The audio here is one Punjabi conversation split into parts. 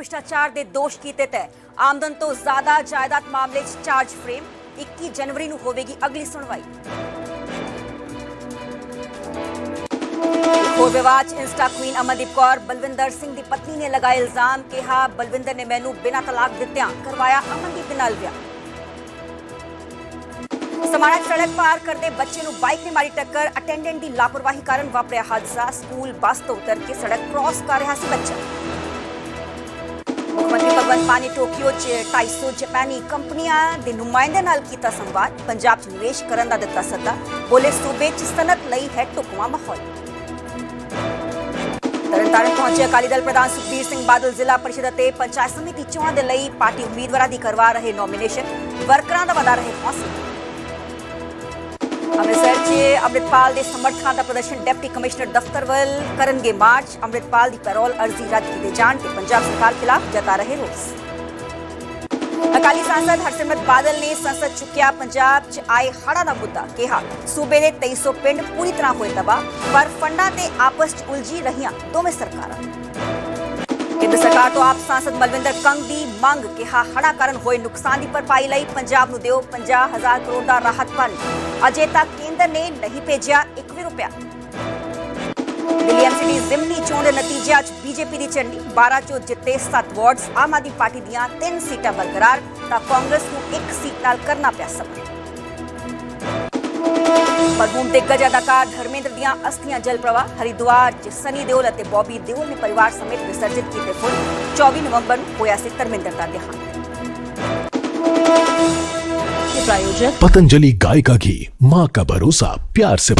ਭ੍ਰਿਸ਼ਟਾਚਾਰ ਦੇ ਦੋਸ਼ ਕੀਤੇ ਤੈ ਆਮਦਨ ਤੋਂ ਜ਼ਿਆਦਾ ਜਾਇਦਾਦ ਮਾਮਲੇ 'ਚ ਚਾਰਜ ਫਰੇਮ 21 ਜਨਵਰੀ ਨੂੰ ਹੋਵੇਗੀ ਅਗਲੀ ਸੁਣਵਾਈ। ਹੋਰ ਵਿਵਾਦ 'ਚ ਇੰਸਟਾ ਕੁਈਨ ਅਮਨਦੀਪ ਕੌਰ, ਬਲਵਿੰਦਰ ਸਿੰਘ ਦੀ ਪਤਨੀ ਨੇ ਲਗਾਇਆ ਇਲਜ਼ਾਮ, ਕਿਹਾ ਬਲਵਿੰਦਰ ਨੇ ਮੈਨੂੰ ਬਿਨਾਂ ਤਲਾਕ ਦਿੱਤਿਆਂ ਕਰਵਾਇਆ ਅਮਨਦੀਪ ਦੇ ਨਾਲ ਵਿਆਹ। ਸਮਾਣਾ ਸੜਕ ਪਾਰ ਕਰਦੇ ਬੱਚੇ ਨੂੰ ਬਾਈਕ ਨੇ ਮਾਰੀ ਟੱਕਰ। ਅਟੈਂਡੈਂਟ ਦੀ ਲਾਪਰਵਾਹੀ ਕਾਰਨ ਵਾਪਰਿਆ ਹਾਦਸਾ। ਸਕੂਲ ਬੱਸ ਤੋਂ ਉਤਰ ਕੇ ਸੜਕ ਕ੍ਰਾਸ ਕਰ ਰਿਹਾ ਸੀ ਬੱਚਾ। ਮੁੱਖ ਮੰਤਰੀ ਭਗਵੰਤ ਮਾਨ ਨੇ ਟੋਕੀਓ 'ਚ 250 ਜਾਪਾਨੀ ਕੰਪਨੀਆਂ ਦੇ ਨੁਮਾਇੰਦਿਆਂ ਨਾਲ ਕੀਤਾ ਸੰਵਾਦ। ਪੰਜਾਬ 'ਚ ਨਿਵੇਸ਼ ਕਰਨ ਦਾ ਦਿੱਤਾ ਸੱਦਾ। ਬੋਲੇ ਸੂਬੇ 'ਚ ਸਨਅਤ ਲਈ ਹੈ ਢੁਕਵਾਂ ਮਾਹੌਲ। ਤਰਨਤਾਰਨ ਪਹੁੰਚੇ ਅਕਾਲੀ ਦਲ ਪ੍ਰਧਾਨ ਸੁਖਬੀਰ ਸਿੰਘ ਬਾਦਲ ਜ਼ਿਲ੍ਹਾ ਪਰਿਸ਼ਦ ਅਤੇ ਪੰਚਾਇਤ ਸਮਿਤੀ ਚੋਣਾਂ ਦੇ ਲਈ ਪਾਰਟੀ ਉਮੀਦਵਾਰਾਂ ਦੀ ਕਰਵਾ ਰਹੇ ਨੋਮੀਨੇਸ਼ਨ। ਵਰਕਰਾਂ ਦਾ ਵਧਾ ਰਹੇ ਹੌਸਲਾ। ਅੰਮ੍ਰਿਤਸਰ 'ਚ ਅੰਮ੍ਰਿਤਪਾਲ ਦੇ ਸਮਰਥਕਾਂ ਦਾ ਪ੍ਰਦਰਸ਼ਨ, ਡਿਪਟੀ ਕਮਿਸ਼ਨਰ ਦਫ਼ਤਰ ਵੱਲ ਕਰਨਗੇ ਮਾਰਚ। ਅੰਮ੍ਰਿਤਪਾਲ ਦੀ ਪੈਰੋਲ ਅਰਜ਼ੀ ਰੱਦ ਕੀਤੇ ਜਾਣ ਤੇ ਪੰਜਾਬ ਸਰਕਾਰ ਖਿਲਾਫ ਜਤਾ ਰਹੇ ਰੋਸ। ਅਕਾਲੀ ਸਾਂਸਦ ਹਰਸਿਮਰਤ ਬਾਦਲ ਨੇ ਸੰਸਦ ਚੁੱਕਿਆ ਪੰਜਾਬ 'ਚ ਆਏ ਹੜ੍ਹਾਂ ਦਾ ਮੁੱਦਾ ਕਿਹਾ। ਸੂਬੇ ਦੇ 2300 ਪਿੰਡ ਪੂਰੀ ਤਰ੍ਹਾਂ ਹੋਏ ਤਬਾਹ, ਪਰ ਫੰਡਾਂ ਤੇ ਆਪਸ 'ਚ ਉਲਝੀ ਰਹੀਆਂ ਦੋਵੇਂ ਸਰਕਾਰਾਂ। ਕੇਂਦਰ ਸਰਕਾਰ ਤੋਂ ਆਪ ਸਾਂਸਦ ਮਲਵਿੰਦਰ ਕੰਗ ਦੀ ਮੰਗ, ਕਿਹਾ ਹੜ੍ਹਾਂ ਕਰਨ ਹੋਏ ਨੁਕਸਾਨ ਦੀ ਭਰਪਾਈ ਲਈ ਪੰਜਾਬ ਨੂੰ ਦਿਓ 50000 ਕਰੋੜ ਦਾ ਰਾਹਤ ਫੰਡ। ਅਜੇ ਤੱਕ ਕੇਂਦਰ ਨੇ ਨਹੀਂ ਭੇਜਿਆ ਇੱਕ ਵੀ ਰੁਪਿਆ। ਦਿੱਲੀ ਐਮਸੀਡੀ ਜ਼ਿਮਨੀ ਚੋਣ ਦੇ ਨਤੀਜਿਆਂ 'ਚ ਬੀਜੇਪੀ ਦੀ ਝੰਡੀ। 12 ਚੋਂ ਜਿੱਤੇ 7 ਵਾਰਡਸ। ਆਮ ਆਦਮੀ ਪਾਰਟੀ ਦੀਆਂ 3 ਸੀਟਾਂ ਬਰਕਰਾਰ। ਤਾਂ ਕਾਂਗਰਸ ਨੂੰ ਇੱਕ ਸੀਟ ਨਾਲ ਕਰਨਾ ਪਿਆ ਸਬਰ ਮਰਹੂਮ ਦਿੱਗਜ ਅਦਾਕਾਰ ਧਰਮੇਂਦਰ ਦੀਆਂ ਅਸਥੀਆਂ ਜਲ ਪ੍ਰਵਾਹ ਹਰਿਦੁਆਰ 'ਚ ਸਨੀ ਦਿਓਲ ਅਤੇ ਬੌਬੀ ਦਿਓਲ ਨੇ ਪਰਿਵਾਰ ਸਮੇਤ ਵਿਸਰਜਿਤ ਕੀਤੇ ਫੁੱਲ 24 ਨਵੰਬਰ ਨੂੰ ਹੋਇਆ ਸੀ ਧਰਮੇਂਦਰ ਦਾ ਦੇਹਾਂਤ ये प्रायोजक पतंजलि गाय का घी माँ का भरोसा प्यार से